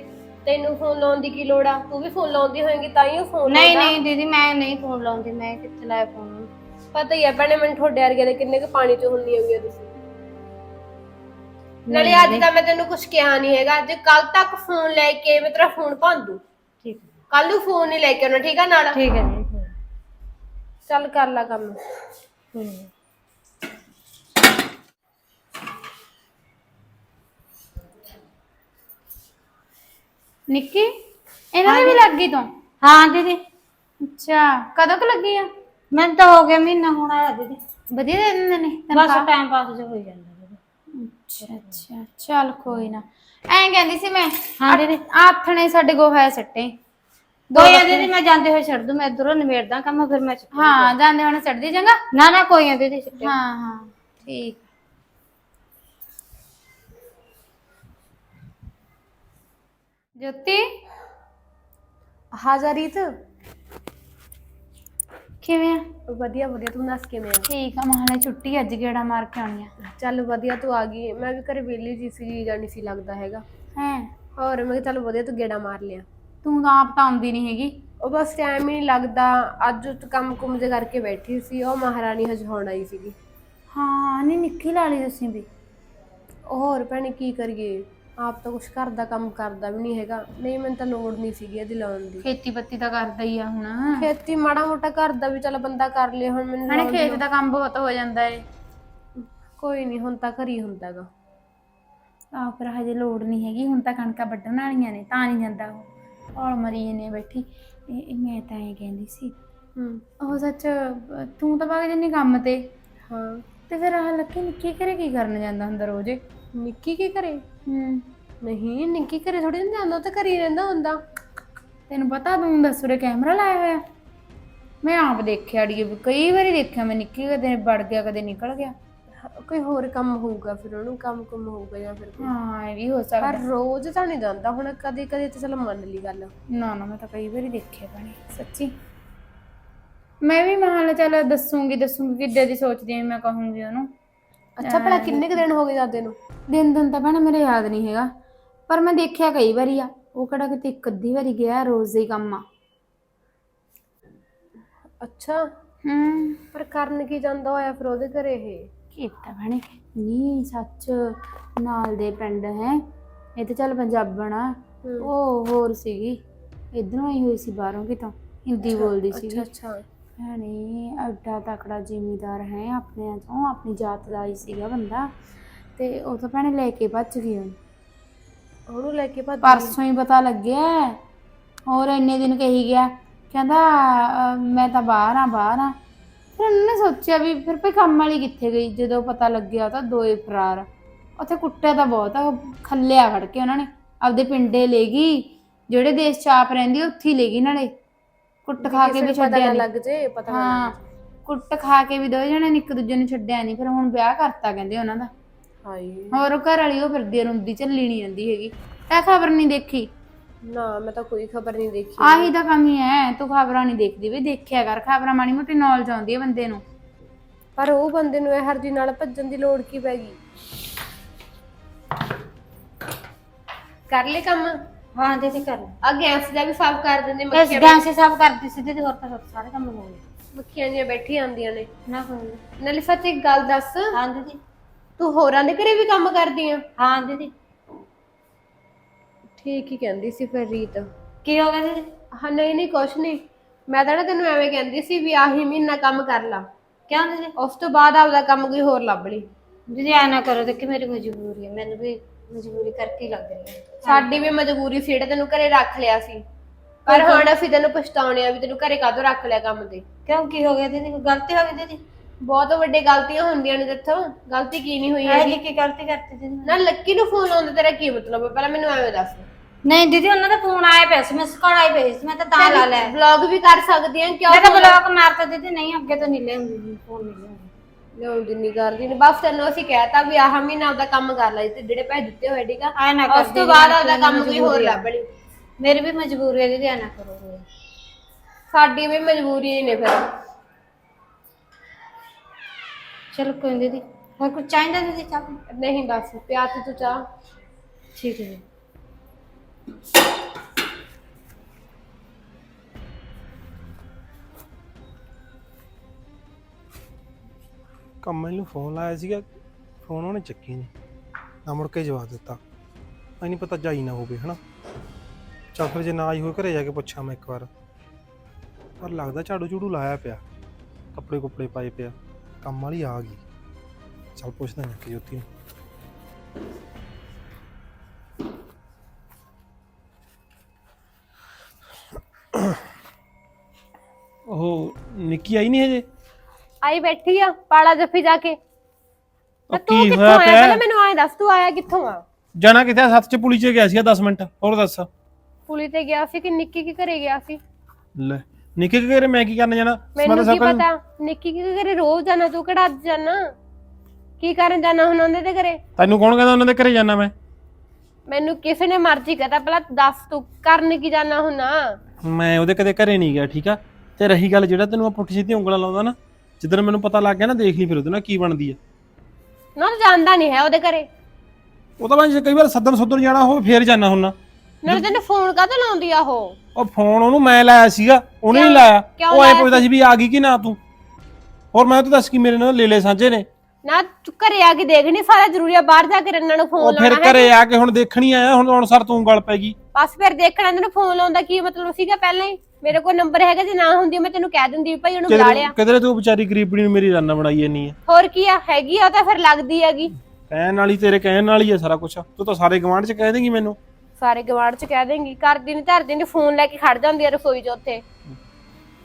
ਤੈਨੂੰ ਫੋਨ ਲਾਉਣ ਦੀ ਕੀ ਲੋੜ ਆ? ਤੂੰ ਵੀ ਫੋਨ ਲਾਉਂਦੀ ਹੋਏਗੀ ਤਾਂ ਹੀ ਉਹ ਫੋਨ ਨਹੀਂ ਨਹੀਂ ਦੀਦੀ ਮੈਂ ਨਹੀਂ ਫੋਨ ਲਾਉਂਦੀ ਮੈਂ ਕਿੱਥੇ ਲਾਇਆ ਫੋਨ ਪਤਾ ਹੀ ਆ ਭੈਣੇ ਮੈਨੂੰ ਤੁਹਾਡੇ ਵਰਗੇ ਦੇ ਕਿੰਨੇ ਕੁ ਪਾਣੀ ਚ ਹੁੰਦੀ ਹੋਗੀ ਤੁਸੀਂ ਨਾਲੇ ਅੱਜ ਤਾਂ ਮੈਂ ਤੈਨੂੰ ਕੁਝ ਕਿਹਾ ਨਹੀਂ ਹੈਗਾ। ਜੇ ਕੱਲ ਤੱਕ ਫੋਨ ਲੈ ਕੇ ਮੈਂ ਤੇਰਾ ਫੋਨ ਭੰਨ ਦੂੰ ਠੀਕ ਕੱਲ ਨੂੰ ਫੋਨ ਨਹੀਂ ਲੈ ਕੇ ਆਉਣਾ ਠੀਕ ਆ ਨਾਲ? ਠੀਕ ਹੈ ਜੀ ਚੱਲ ਕਰ ਲੈ ਕੰਮ। ਨਿੱਕੀ ਇਹਨਾਂ ਦੇ ਵੀ ਲੱਗ ਗਈ ਤੂੰ? ਹਾਂ ਦੀਦੀ। ਅੱਛਾ ਕਦੋਂ ਕੁ ਲੱਗੀ ਆ? ਮੈਨੂੰ ਤਾਂ ਹੋ ਗਿਆ ਮਹੀਨਾ ਹੁਣ ਆਇਆ ਦੀਦੀ। ਵਧੀਆ ਦੇ ਦਿੰਦੇ ਨੇ ਬਸ ਟਾਈਮ ਪਾਸ ਜੋ ਹੋਈ ਜਾਂਦਾ ਦੀਦੀ। ਅੱਛਾ ਅੱਛਾ। ਚੱਲ ਕੋਈ ਨਾ। ਐਂ ਕਹਿੰਦੀ ਸੀ ਮੈਂ ਹਾਂ ਦੀਦੀ। ਆਥਣੇ ਸਾਡੇ ਗੋਹਾ ਸੱਟੇ। ਕੋਈ ਆ ਦੀਦੀ ਮੈਂ ਜਾਂਦੇ ਹੋਏ ਛੱਡ ਦੂੰ ਮੈਂ ਇਧਰੋਂ ਨਿਬੇੜਦਾ ਕੰਮ ਫਿਰ ਮੈਂ ਛੱਡ- ਹਾਂ ਜਾਂਦੇ ਹੁਣ ਸੱਟਦੀ ਚੰਗਾ? ਨਾ ਨਾ ਕੋਈ ਆ ਦੀਦੀ ਛੱਡੇ ਹਾਂ ਹਾਂ ਠੀਕ। ਜੋਤੀ? ਹਾਜ਼ਰ ਰੀਤ? ਕਿਵੇਂ ਆ? ਵਧੀਆ ਵਧੀਆ ਤੂੰ ਦੱਸ ਕਿਵੇਂ ਆ? ਠੀਕ ਆ ਮਹਾਨੇ ਛੁੱਟੀ ਅੱਜ ਗੇੜਾ ਮਾਰ ਕੇ ਆਉਣੀ ਆ। ਚੱਲ ਵਧੀਆ ਤੂੰ ਆ ਗਈ ਮੈਂ ਵੀ ਘਰੇ ਵਿਹਲੀ ਜੀ ਸੀ ਜਾਣੀ ਸੀ ਲੱਗਦਾ ਹੈਗਾ। ਹੈ? ਹੋਰ ਮੈਂ ਕਿਹਾ ਚੱਲ ਵਧੀਆ ਤੂੰ ਗੇੜਾ ਮਾਰ ਲਿਆ। ਤੂੰ ਤਾਂ ਆਪ ਤਾਂ ਆਉਂਦੀ ਨਹੀਂ ਹੈਗੀ। ਉਹ ਬਸ ਟਾਈਮ ਹੀ ਨਹੀਂ ਲੱਗਦਾ। ਅੱਜ ਉਹ ਕੰਮ ਕੁੰਮ ਜੇ ਕਰਕੇ ਬੈਠੀ ਸੀ ਉਹ ਮਹਾਰਾਣੀ ਹਜਹਾਉਣ ਆਈ ਸੀਗੀ। ਹਾਂ ਨਹੀਂ ਨਿੱਕੀ ਲਾ ਲਈ ਤੁਸੀਂ ਵੀ। ਹੋਰ ਭੈਣੇ ਕੀ ਕਰੀਏ? ਆਪ ਤਾਂ ਕੁਛ ਘਰ ਦਾ ਕੰਮ ਕਰਦਾ ਵੀ ਨਹੀਂ ਹੈਗਾ। ਨਹੀਂ ਮੈਨੂੰ ਤਾਂ ਲੋੜ ਨਹੀਂ ਸੀਗੀ ਇਹਦੀ ਲਾਉਣ ਦੀ। ਖੇਤੀ ਬੱਤੀ ਤਾਂ ਕਰਦਾ ਹੀ ਆ ਹੁਣ। ਖੇਤੀ ਮਾੜਾ ਮੋਟਾ ਘਰ ਦਾ ਵੀ ਚੱਲ ਬੰਦਾ ਕਰ ਲੇ ਹੁਣ ਮੈਨੂੰ ਹਣੇ ਖੇਤ ਦਾ ਕੰਮ ਬਹੁਤ ਹੋ ਜਾਂਦਾ ਏ। ਕੋਈ ਨਹੀਂ ਹੁਣ ਤਾਂ ਘਰ ਹੀ ਹੁੰਦਾਗਾ। ਆਹ ਪਰ ਹਜੇ ਲੋੜ ਨਹੀਂ ਹੈਗੀ। ਹੁਣ ਤਾਂ ਕਣਕਾਂ ਵੱਢਣ ਵਾਲੀਆਂ ਨੇ ਤਾਂ ਨਹੀਂ ਜਾਂਦਾ ਉਹ। ਔਲ ਮਰੀ ਨੇ ਬੈਠੀ। ਇਹ ਇਹ ਮੈਂ ਤਾਂ ਐਂ ਕਹਿੰਦੀ ਸੀ। ਹੂੰ। ਉਹ ਸੱਚ ਅਹ ਤੂੰ ਤਾਂ ਵਗ ਜੰਨੀ ਕੰਮ ਤੇ। ਹਾਂ। ਤੇ ਫਿਰ ਆਹ ਲੱਕੀ ਨਿੱਕੀ ਘਰੇ ਕੀ ਕਰਨ ਜਾਂਦਾ ਹੁੰਦਾ ਰੋਜ਼? ਨਿੱਕੀ ਕੀ ਕਰੇ ਹੂੰ। ਨਹੀਂ ਨਿੱਕੀ ਘਰੇ ਥੋੜੀ ਨਹੀਂ ਜਾਂਦਾ ਉਹ ਤਾਂ ਘਰ ਹੀ ਰਹਿੰਦਾ ਹੁੰਦਾ। ਤੈਨੂੰ ਪਤਾ ਤੂੰ ਦੱਸ ਉਰੇ ਕੈਮਰਾ ਲਾਇਆ ਹੋਇਆ। ਮੈਂ ਆਪ ਦੇਖਿਆ ਅੜੀਏ ਵੀ ਕਈ ਵਾਰੀ ਦੇਖਿਆ ਮੈਂ ਨਿੱਕੀ ਕਦੇ ਵੜ ਗਿਆ ਕਦੇ ਨਿਕਲ ਗਿਆ। ਕੋਈ ਹੋਰ ਕੰਮ ਹੋਊਗਾ ਫਿਰ ਉਹਨੂੰ ਕੰਮ ਕੁਮ ਹੋਊਗਾ ਜਾਂ ਫਿਰ ਕੋਈ। ਹਾਂ ਇਹ ਵੀ ਹੋ ਸਕਦਾ। ਪਰ ਰੋਜ਼ ਤਾਂ ਨਹੀਂ ਜਾਂਦਾ ਹੁਣ ਕਦੇ ਕਦੇ ਤਾਂ ਚਲ ਮੰਨ ਲਈ ਗੱਲ। ਨਾ ਨਾ ਮੈਂ ਤਾਂ ਕਈ ਵਾਰੀ ਦੇਖਿਆ ਭੈਣੇ ਸੱਚੀ। ਮੈਂ ਵੀ ਮਹਾਲ ਚੱਲ ਦੱਸੂਗੀ ਦੱਸੂਗੀ ਕਿੱਡੇ ਦੀ ਸੋਚਦੀ ਆਂ ਮੈਂ ਕਹੂੰਗੀ ਉਹਨੂੰ। ਅੱਛਾ ਭਲਾ ਕਿੰਨੇ ਕੁ ਦਿਨ ਹੋ ਗਏ ਜਾਂਦੇ ਨੂੰ? ਦਿਨ ਦਿਨ ਤਾਂ ਭੈਣੇ ਮੇਰੇ ਯਾਦ ਨਹੀਂ ਹੈਗਾ ਪਰ ਮੈਂ ਦੇਖਿਆ ਕਈ ਵਾਰੀ ਆ ਉਹ ਕਿਹੜਾ ਕਿਤੇ ਇੱਕ ਅੱਧੀ ਵਾਰੀ ਗਿਆ ਰੋਜ਼ ਦਾ ਹੀ ਕੰਮ ਆ। ਅੱਛਾ। ਹੂੰ। ਪਰ ਕਰਨ ਕੀ ਜਾਂਦਾ ਹੋਇਆ ਫਿਰ ਉਹਦੇ ਘਰੇ ਇਹ? ਕੀਤਾ ਭੈਣੇ। ਨਹੀਂ ਸੱਚ ਨਾਲ ਦੇ ਪਿੰਡ ਹੈ। ਇਹ ਤਾਂ ਚੱਲ ਪੰਜਾਬਣ ਆ। ਉਹ ਹੋਰ ਸੀਗੀ। ਇਧਰੋਂ ਆਈ ਹੋਈ ਸੀ ਬਾਹਰੋਂ ਕਿਤੋਂ। ਹਿੰਦੀ ਬੋਲਦੀ ਅੱਛਾ ਸੀਗੀ। ਅੱਛਾ। ਭੈਣੇ ਐਡਾ ਤਕੜਾ ਜ਼ਿਮੀਦਾਰ ਹੈ ਆਪਣੇ ਤੋਂ ਆਪਣੀ ਜਾਤ ਦਾ ਹੀ ਸੀਗਾ ਬੰਦਾ। ਤੇ ਉਹ ਤਾਂ ਭੈਣੇ ਲੈ ਕੇ ਭੱਜ ਗਈ ਉਹਨੂੰ ਉਹਨੂੰ ਲੈ ਕੇ ਭੱਜ। ਪਰਸੋਂ ਹੀ ਪਤਾ ਲੱਗਿਆ। ਹੋਰ ਇੰਨੇ ਦਿਨ ਕਹੀ ਗਿਆ। ਕਹਿੰਦਾ ਮੈਂ ਤਾਂ ਬਾਹਰ ਆ ਬਾਹਰ ਆ ਫਿਰ ਉਹਨਾਂ ਨੇ ਸੋਚਿਆ ਵੀ ਫਿਰ ਭਈ ਕੰਮ ਵਾਲੀ ਕਿੱਥੇ ਗਈ? ਜਦੋਂ ਪਤਾ ਲੱਗਿਆ ਤਾਂ ਦੋਏ ਫਰਾਰ ਉੱਥੇ ਕੁੱਟਿਆ ਤਾਂ ਬਹੁਤ ਆ ਉਹ ਖੱਲਿਆ ਫੜ ਕੇ ਉਹਨਾਂ ਨੇ। ਆਪਦੇ ਪਿੰਡੇ ਲੈ ਗਈ ਜਿਹੜੇ ਦੇਸ਼ ਚ ਆਪ ਰਹਿੰਦੀ ਉੱਥੇ ਹੀ ਲੈ ਗਈ ਨਾਲੇ ਕੁੱਟ ਖਾ ਕੇ ਵੀ ਛੱਡਿਆ ਨਹੀਂ ਲੱਗ ਜੇ ਪਤਾ ਨਾ ਹਾਂ ਕੁੱਟ ਖਾ ਕੇ ਵੀ ਦੋਏ ਜਣੇ ਨੇ ਇੱਕ ਦੂਜੇ ਨੂੰ ਛੱਡਿਆ ਨਹੀਂ ਫਿਰ ਹੁਣ ਵਿਆਹ ਕਰਤਾ ਕਹਿੰਦੇ ਉਹਨਾਂ ਦਾ। ਹਾਏ। ਹੋਰ ਉਹ ਘਰ ਵਾਲੀ ਉਹ ਫਿਰਦੀ ਆ, ਰੋਂਦੀ ਝੱਲੀ ਨਹੀਂ ਜਾਂਦੀ ਹੈਗੀ। ਇਹ ਖਬਰ ਨਹੀਂ ਦੇਖੀ। ਨਾ ਮੈਂ ਤਾਂ ਕੋਈ ਖਬਰ ਨਹੀਂ ਦੇਖੀ। ਆਹੀ ਤਾਂ ਕਮੀ ਹੈ ਤੂੰ ਖਬਰਾਂ ਨਹੀਂ ਦੇਖਦੀ ਵੀ ਦੇਖਿਆ ਕਰ ਖਬਰਾਂ ਮਾੜੀ ਮੋਟੀ ਨੌਲੇਜ ਆਉਂਦੀ ਹੈ ਬੰਦੇ ਨੂੰ। ਪਰ ਉਹ ਬੰਦੇ ਨੂੰ ਇਹ ਹਰਜੀ ਨਾਲ ਭੱਜਣ ਦੀ ਲੋੜ ਕੀ ਪੈ ਗਈ? ਕਰ ਲੈ ਕੰਮ। ਹਾਂ ਦੀਦੀ ਕਰ। ਲੈ ਆ ਗੈਸ ਦਾ ਵੀ ਸਾਫ਼ ਕਰ ਦਿੰਦੇ ਬਸ ਮੱਖੀਆਂ ਗੈਸ ਸਭ ਕਰਦੀ ਸੀ ਦੀਦੀ ਹੋਰ ਤਾਂ ਹੋਰ ਸਾਰੇ ਕੰਮ ਹੋ ਗਏ। ਮੱਖੀਆਂ ਜਿਹੀਆਂ ਬੈਠੀ ਆਉਂਦੀਆਂ ਨੇ। ਨਾ ਕੋਈ। ਨਾਲੇ ਸੱਚ ਇੱਕ ਗੱਲ ਦੱਸ। ਹਾਂ ਦੀਦੀ ਤੂੰ ਹੋਰਾਂ ਦੇ ਘਰੇ ਵੀ ਕੰਮ ਕਰਦੀ ਆ? ਹਾਂ ਦੀਦੀ ਠੀਕ ਹੀ ਕਹਿੰਦੀ ਸੀ ਫਿਰ ਰੀਤ। ਕੀ ਹੋ ਗਿਆ ਦੀਦੀ? ਹਾਂ ਨਹੀਂ ਨਹੀਂ ਕੁਛ ਨਹੀਂ। ਮੈਂ ਤਾਂ ਨਾ ਤੈਨੂੰ ਐਵੇਂ ਕਹਿੰਦੀ ਸੀ ਵੀ ਆਹੀ ਮਹੀਨਾ ਕੰਮ ਕਰ ਲਾ। ਕਿਉਂ ਦੀਦੀ? ਉਸ ਤੋਂ ਬਾਅਦ ਆਪਦਾ ਕੰਮ ਕੋਈ ਹੋਰ ਲੱਭ ਲਈ। ਦੀਦੀ ਐ ਨਾ ਕਰੋ ਤੇ ਕਿ ਮੇਰੀ ਮਜਬੂਰੀ ਹੈ ਮੈਨੂੰ ਵੀ ਮਜਬੂਰੀ ਕਰਕੇ ਹੀ ਲੱਗ ਰਹੀ ਹੈ ਸਾਡੀ ਵੀ ਮਜਬੂਰੀ ਸੀ ਜਿਹੜਾ ਤੈਨੂੰ ਘਰੇ ਰੱਖ ਲਿਆ ਸੀ। ਪਰ ਹੁਣ ਅਸੀਂ ਤੈਨੂੰ ਪਛਤਾਉਣੇ ਆ ਵੀ ਤੈਨੂੰ ਘਰੇ ਕਾਹਤੋਂ ਰੱਖ ਲਿਆ ਕੰਮ ਤੇ। ਕਿਉਂ ਕੀ ਹੋ ਗਿਆ ਦੀਦੀ? ਕੋਈ ਗਲਤੀ ਹੋ ਗਈ ਦੀਦੀ? ਬਹੁਤ ਵੱਡੀ ਗਲਤੀਆਂ ਹੁੰਦੀਆਂ ਨੇ ਤੇਥੋਂ। ਗਲਤੀ ਕੀ ਨਹੀਂ ਹੋਈ ਐ ਕੀ ਗਲਤੀ ਕਰਤੀ ਦੀਦੀ? ਨਾ ਲੱਕੀ ਨੂੰ ਫੋਨ ਆਉਂਦਾ ਤੇਰਾ ਕੀ ਮਤਲਬ ਹੈ ਪਹਿਲਾਂ ਮੈਨੂੰ ਐਵੇਂ ਦੱਸ। ਨਹੀਂ ਦੀਦੀ ਉਹਨਾਂ ਦਾ ਫੋਨ ਆਇਆ ਪਿਆ ਸੀ ਮੈਂ ਸਕੜ ਆਈ ਪਈ ਸੀ ਮੈਂ ਤਾਂ ਤਾਂ ਲਾ ਲਿਆ। ਵਲੌਗ ਵੀ ਕਰ ਸਕਦੀ ਆ ਕਿਉਂ ਮੈਂ ਤਾਂ ਬਲੌਕ ਮਾਰਤਾ ਦੀਦੀ ਨਹੀਂ ਅੱਗੇ ਤੋਂ ਨਹੀਂ ਲਿਆਉਂਦੀ ਫੋਨ ਨਹੀਂ ਲਿਆਉਂਦੀ ਲਿਆਉਂਦੀ ਨਹੀਂ ਕਰਦੀ ਨਹੀਂ ਬਸ ਤੈਨੂੰ ਅਸੀਂ ਕਹਿਤਾ ਵੀ ਆਹ ਮਹੀਨਾ ਆਪਦਾ ਕੰਮ ਕਰ ਲੈ ਤੇ ਜਿਹੜੇ ਪੈਸੇ ਦਿੱਤੇ ਹੋਏ ਠੀਕ ਆ? ਨਾ ਉਸ ਤੋਂ ਬਾਅਦ ਆਪਦਾ ਕੰਮ ਕੋਈ ਹੋਰ ਲੱਭ ਲਈ। ਮੇਰੀ ਵੀ ਮਜਬੂਰੀ ਹੈ ਦੀਦੀ ਨਾ ਕਰੋ। ਸਾਡੀ ਵੀ ਮਜਬੂਰੀ ਨੇ ਫਿਰ। ਚਲੋ ਕੋਈ ਨੀ ਦੀਦੀ ਹੋਰ ਕੁਝ ਚਾਹੀਦਾ ਦੀਦੀ ਚਾਹ? ਨਹੀਂ ਬਸ ਪਿਆ ਤੇ ਤੂੰ ਚਾਹ। ਠੀਕ ਹੈ ਜੀ। ਕੰਮ ਨੂੰ ਫੋਨ ਲਾਇਆ ਸੀਗਾ ਫੋਨ ਉਹਨੇ ਚੱਕੀ ਨਹੀਂ ਨਾ ਮੁੜ ਕੇ ਜਵਾਬ ਦਿੱਤਾ। ਐ ਨਹੀਂ ਪਤਾ ਜਾਈ ਨਾ ਹੋਵੇ, ਹਨਾ? ਚੱਲ ਫਿਰ ਜੇ ਨਾ ਆਈ ਹੋਵੇ ਘਰੇ ਜਾ ਕੇ ਪੁੱਛਾਂ ਮੈਂ ਇੱਕ ਵਾਰ। ਪਰ ਲੱਗਦਾ ਝਾੜੂ ਝੂੜੂ ਲਾਇਆ ਪਿਆ। ਕੱਪੜੇ ਕੁੱਪੜੇ ਪਾਏ ਪਿਆ। ਕੰਮ ਵਾਲੀ ਆ ਗਈ। ਚੱਲ ਪੁੱਛਦਾ ਜਾ ਕੇ ਜੋਤੀ ਨੂੰ। ਉਹ ਨਿੱਕੀ ਆਈ ਨਹੀਂ ਹਜੇ? ਆਈ ਬੈਠੀ ਆ ਪਾਲਾ ਜੱਫੀ ਜਾ ਕੇ। ਤੇ ਤੂੰ ਕੀ ਕਿੱਥੋਂ ਹੋਇਆ ਆਇਆ? ਪਹਿਲਾਂ ਪਿਆ ਮੈਨੂੰ ਆਏ ਦੱਸ ਤੂੰ ਆਇਆ ਕਿੱਥੋਂ ਆ? ਜਾਣਾ ਕਿੱਥੇ ਸੱਤ ਚ ਪੁਲੀ ਚ ਗਿਆ ਸੀਗਾ 10 ਮਿੰਟ। ਹੋਰ ਦੱਸ। ਪੁਲੀ ਤੇ ਗਿਆ ਸੀ ਕਿ ਨਿੱਕੀ ਕੀ ਘਰੇ ਗਿਆ ਸੀ? ਲੈ ਨਿੱਕੀ ਕੇ ਘਰੇ? ਮੈਂ ਕੀ ਕਰਨ ਜਾਣਾ? ਮੈਨੂੰ ਕੀ ਤਾਂ ਪਤਾ? ਨਿੱਕੀ ਕੀ ਘਰੇ ਰੋਜ਼ ਜਾਣਾ ਤੂੰ ਕਿਹੜਾ ਅੱਜ ਜਾਣਾ? ਕੀ ਕਰਨ ਜਾਣਾ ਹੁਣ ਉਹਦੇ ਦੇ ਘਰੇ? ਤੈਨੂੰ ਕੌਣ ਕਹਿੰਦਾ ਉਹਨਾਂ ਦੇ ਘਰੇ ਜਾਣਾ ਮੈਂ? ਮੈਨੂੰ ਕਿਸੇ ਨੇ ਮਰਜ਼ੀ ਕਹਤਾ ਪਹਿਲਾਂ ਦੱਸ ਤੂੰ ਕਰਨ ਕੀ ਜਾਣਾ ਹੁਣ? ਮੈਂ ਉਹਦੇ ਕਦੇ ਘਰੇ ਨਹੀਂ ਗਿਆ ਠੀਕ ਆ? ਤੇ ਰਹੀ ਗੱਲ ਜਿਹੜਾ ਤੈਨੂੰ ਆ ਪੁੱਠੀ ਸਿੱਧੀ ਉਂਗਲਾਂ ਲਾਉਂਦਾ ਨਾ ਜਿੱਦਣ ਮੈਨੂੰ ਪਤਾ ਲੱਗ ਗਿਆ ਨਾ ਦੇਖ ਲਈ ਫਿਰ ਉਹਦੇ ਨਾਲ ਕੀ ਬਣਦੀ ਆ। ਨਾ ਉਹ ਜਾਣਦਾ ਨਹੀਂ ਹੈ ਉਹਦੇ ਘਰੇ। ਉਹ ਤਾਂ ਮੈਂ ਜੇ ਕਈ ਵਾਰ ਸੱਦਣ ਸੁੱਦਣ ਜਾਣਾ ਹੋਵੇ ਫੇਰ ਜਾਣਾ ਹੁੰਨਾ। ਨਾਲੇ ਤੈਨੂੰ ਫੋਨ ਕਾਹਤੋਂ ਲਾਉਂਦੀ ਆ ਉਹ? ਉਹ ਫੋਨ ਉਹਨੂੰ ਮੈਂ ਲਾਇਆ ਸੀਗਾ ਉਹਨੇ ਨਹੀਂ? ਲਾਇਆ। ਕਿਉਂ ਉਹ ਐ ਲਾਇਆ ਪੁੱਛਦਾ ਸੀ ਵੀ ਆ ਗਈ ਕਿ ਨਾ ਤੂੰ? ਹੋਰ ਮੈਂ ਤਾਂ ਦੱਸ ਕੀ ਮੇਰੇ ਨਾਲ ਲੈ ਲੈ ਸਾਂਝੇ ਨੇ। ਨਾ ਤੂੰ ਘਰੇ ਆ ਕੇ ਦੇਖ ਨਹੀਂ ਸਾਰਾ ਜ਼ਰੂਰੀ ਆ ਬਾਹਰ ਜਾ ਕੇ ਰੰਨਾਂ ਨੂੰ ਉਹ ਫੋਨ ਫਿਰ ਲਾਉਣਾ ਹੈ ਘਰੇ ਆ ਕੇ ਹੁਣ ਦੇਖਣੀ ਆਇਆ ਹੁਣ ਹੁਣ ਸਰ ਤੂੰ ਗੱਲ ਪੈ ਗਈ। ਬਸ ਫਿਰ ਦੇਖਣਾ ਤੈਨੂੰ ਫੋਨ ਲਾਉਂਦਾ ਕੀ ਮਤਲਬ ਸੀਗਾ ਪਹਿਲਾਂ ਹੀ? ਮੇਰੇ ਕੋਲ ਨੰਬਰ ਹੈਗਾ ਜੇ ਨਾ ਹੁੰਦੀ ਮੈਂ ਤੈਨੂੰ ਕਹਿ ਦਿੰਦੀ ਵੀ ਭਾਈ ਉਹਨੂੰ ਬੁਲਾ ਲਿਆ। ਕਿਧਰੇ ਤੂੰ ਵਿਚਾਰੀ ਗਰੀਬਣੀ ਨੂੰ ਮੇਰੀ ਰੰਨਾ ਬਣਾਈ ਜਾਨੀ ਆ? ਹੋਰ ਕੀ ਆ ਹੈਗੀ ਆ ਉਹ ਤਾਂ ਫਿਰ ਲੱਗਦੀ ਹੈਗੀ। ਕਹਿਣ ਵਾਲੀ ਤੇਰੇ ਕਹਿਣ ਵਾਲੀ ਆ ਸਾਰਾ ਕੁਝ ਤੂੰ ਤਾਂ ਸਾਰੇ ਗਵਾਂਢ ਚ ਕਹਿ ਦੇਂਗੀ ਮੈਨੂੰ। ਸਾਰੇ ਗਵਾਂਢ ਚ ਕਹਿ ਦੇਂਗੀ ਕਰਦੀ ਨਹੀਂ ਧਰਦੀ ਨਹੀਂ ਫੋਨ ਲੈ ਕੇ ਖੜ ਜਾਂਦੀ ਆ ਰਸੋਈ 'ਚ ਉੱਥੇ।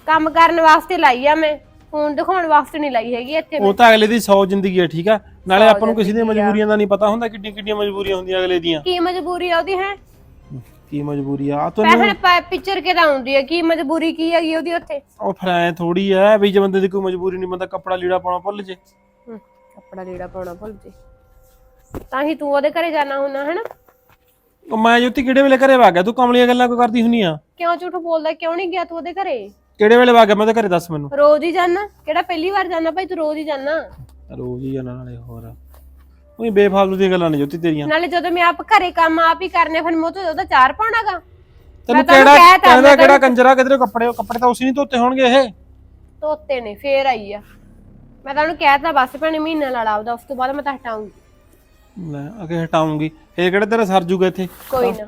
ਕੰਮ ਕਰਨ ਵਾਸਤੇ ਲਾਈ ਆ ਮੈਂ ਫੋਨ ਦਿਖਾਉਣ ਵਾਸਤੇ ਨਹੀਂ ਲਾਈ ਹੈਗੀ ਇੱਥੇ ਉਹ ਤਾਂ ਅਗਲੇ ਦੀ 100 ਜ਼ਿੰਦਗੀ ਹੈ ਠੀਕ ਆ? ਨਾਲੇ ਸੌ ਆਪਾਂ ਨੂੰ ਕਿਸੇ ਦੀਆਂ। ਮਜਬੂਰੀਆਂ ਦਾ ਨਹੀਂ ਪਤਾ ਹੁੰਦਾ ਕਿੱਡੀ ਕਿੱਡੀਆਂ ਮਜਬੂਰੀਆਂ ਹੁੰਦੀਆਂ ਅਗਲੇ ਦੀਆਂ। ਕੀ ਮਜਬੂਰੀ ਆ ਉਹਦੀ ਹੈ? ਕੀ ਮਜਬੂਰੀ ਆ? ਤੈਨੂੰ ਪਹਿਣ ਪਿਕਚਰ ਕਿਦਾ ਆਉਂਦੀ ਹੈ ਕੀ ਮਜਬੂਰੀ ਕੀ ਹੈਗੀ ਉਹਦੀ ਉੱਥੇ? ਉਹ ਫਿਰ ਐ ਥੋੜੀ ਐ ਵੀ ਜੇ ਬੰਦੇ ਦੀ ਕੋਈ ਮਜਬੂਰੀ ਨਹੀਂ ਬੰਦਾ ਕੱਪੜਾ ਲੀੜਾ ਪਾਉਣਾ ਭੁੱਲ ਜੇ। ਹਮ, ਕੱਪੜਾ ਲੀੜਾ ਪਾਉਣਾ ਭੁੱਲ ਜੇ। ਤਾਂ ਹੀ ਤੂੰ ਉਹਦੇ ਘਰੇ ਜਾਣਾ ਹੁੰਦਾ ਹਨਾ? ਉਹ ਮੈਂ ਜੋਤੀ ਕਿਹੜੇ ਵੇਲੇ ਘਰੇ ਵਾ ਗਿਆ? ਤੂੰ ਕਮਲੀਆਂ ਗੱਲਾਂ ਕੋ ਕਰਦੀ ਹੁੰਨੀ ਆ? ਕਿਉਂ ਝੂਠ ਬੋਲਦਾ? ਕਿਉਂ ਨਹੀਂ ਗਿਆ ਤੂੰ ਉਹਦੇ ਘਰੇ? ਕਿਹੜੇ ਵੇਲੇ ਵਾ ਗਿਆ? ਮੈਂ ਉਹਦੇ ਘਰੇ ਦੱਸ ਮੈਨੂੰ। ਰੋਜ਼ ਹੀ ਜਾਣਾ ਕਿਹੜਾ ਪਹਿਲੀ ਵਾਰ ਜਾਣਾ ਭਾਈ ਤੂੰ ਰੋਜ਼ ਹੀ ਜਾਣਾ ਰੋਜ਼ ਹੀ ਜਾਣਾ ਨਾਲੇ ਹੋਰ। ਉਹੀ ਬੇਫਾਲਤੂ ਦੀਆਂ ਗੱਲਾਂ ਨੇ ਜੋਤੀ ਤੇਰੀਆਂ। ਨਾਲੇ ਜਦੋਂ ਮੈਂ ਆਪ ਘਰੇ ਕੰਮ ਆਪ ਹੀ ਕਰਨੇ ਫਿਰ ਮੈਂ ਉਹਦਾ ਚਾਰ ਪਾਉਣਾਗਾ। ਤੈਨੂੰ ਕਿਹੜਾ ਕਹਿ ਤਾ, ਕਹਿੰਦਾ ਕਿਹੜਾ ਕੰਜਰਾ ਕਿਧਰੇ ਕੱਪੜੇ ਕੱਪੜੇ ਤਾਂ ਉਸੇ ਨਹੀਂ ਧੋਤੇ ਹੋਣਗੇ ਇਹ। ਧੋਤੇ ਨੇ ਫੇਰ ਆਈ ਆ। ਮੈਂ ਤਾਂ ਉਹਨੂੰ ਕਹਿਤਾ ਬਸ ਭੈਣੇ ਮਹੀਨਾ ਲਾ ਲਾ ਉਹਦਾ ਉਸ ਤੋਂ ਬਾਅਦ ਮੈਂ ਤਾਂ ਹਟਾਉਂਗੀ ਲੈ ਅਗੇ ਹਟਾਉਂਗੀ ਫੇਰ ਕਿਹੜੇ ਤੇਰਾ ਸਰ ਜੂਗਾ ਇੱਥੇ? ਕੋਈ ਨਾ।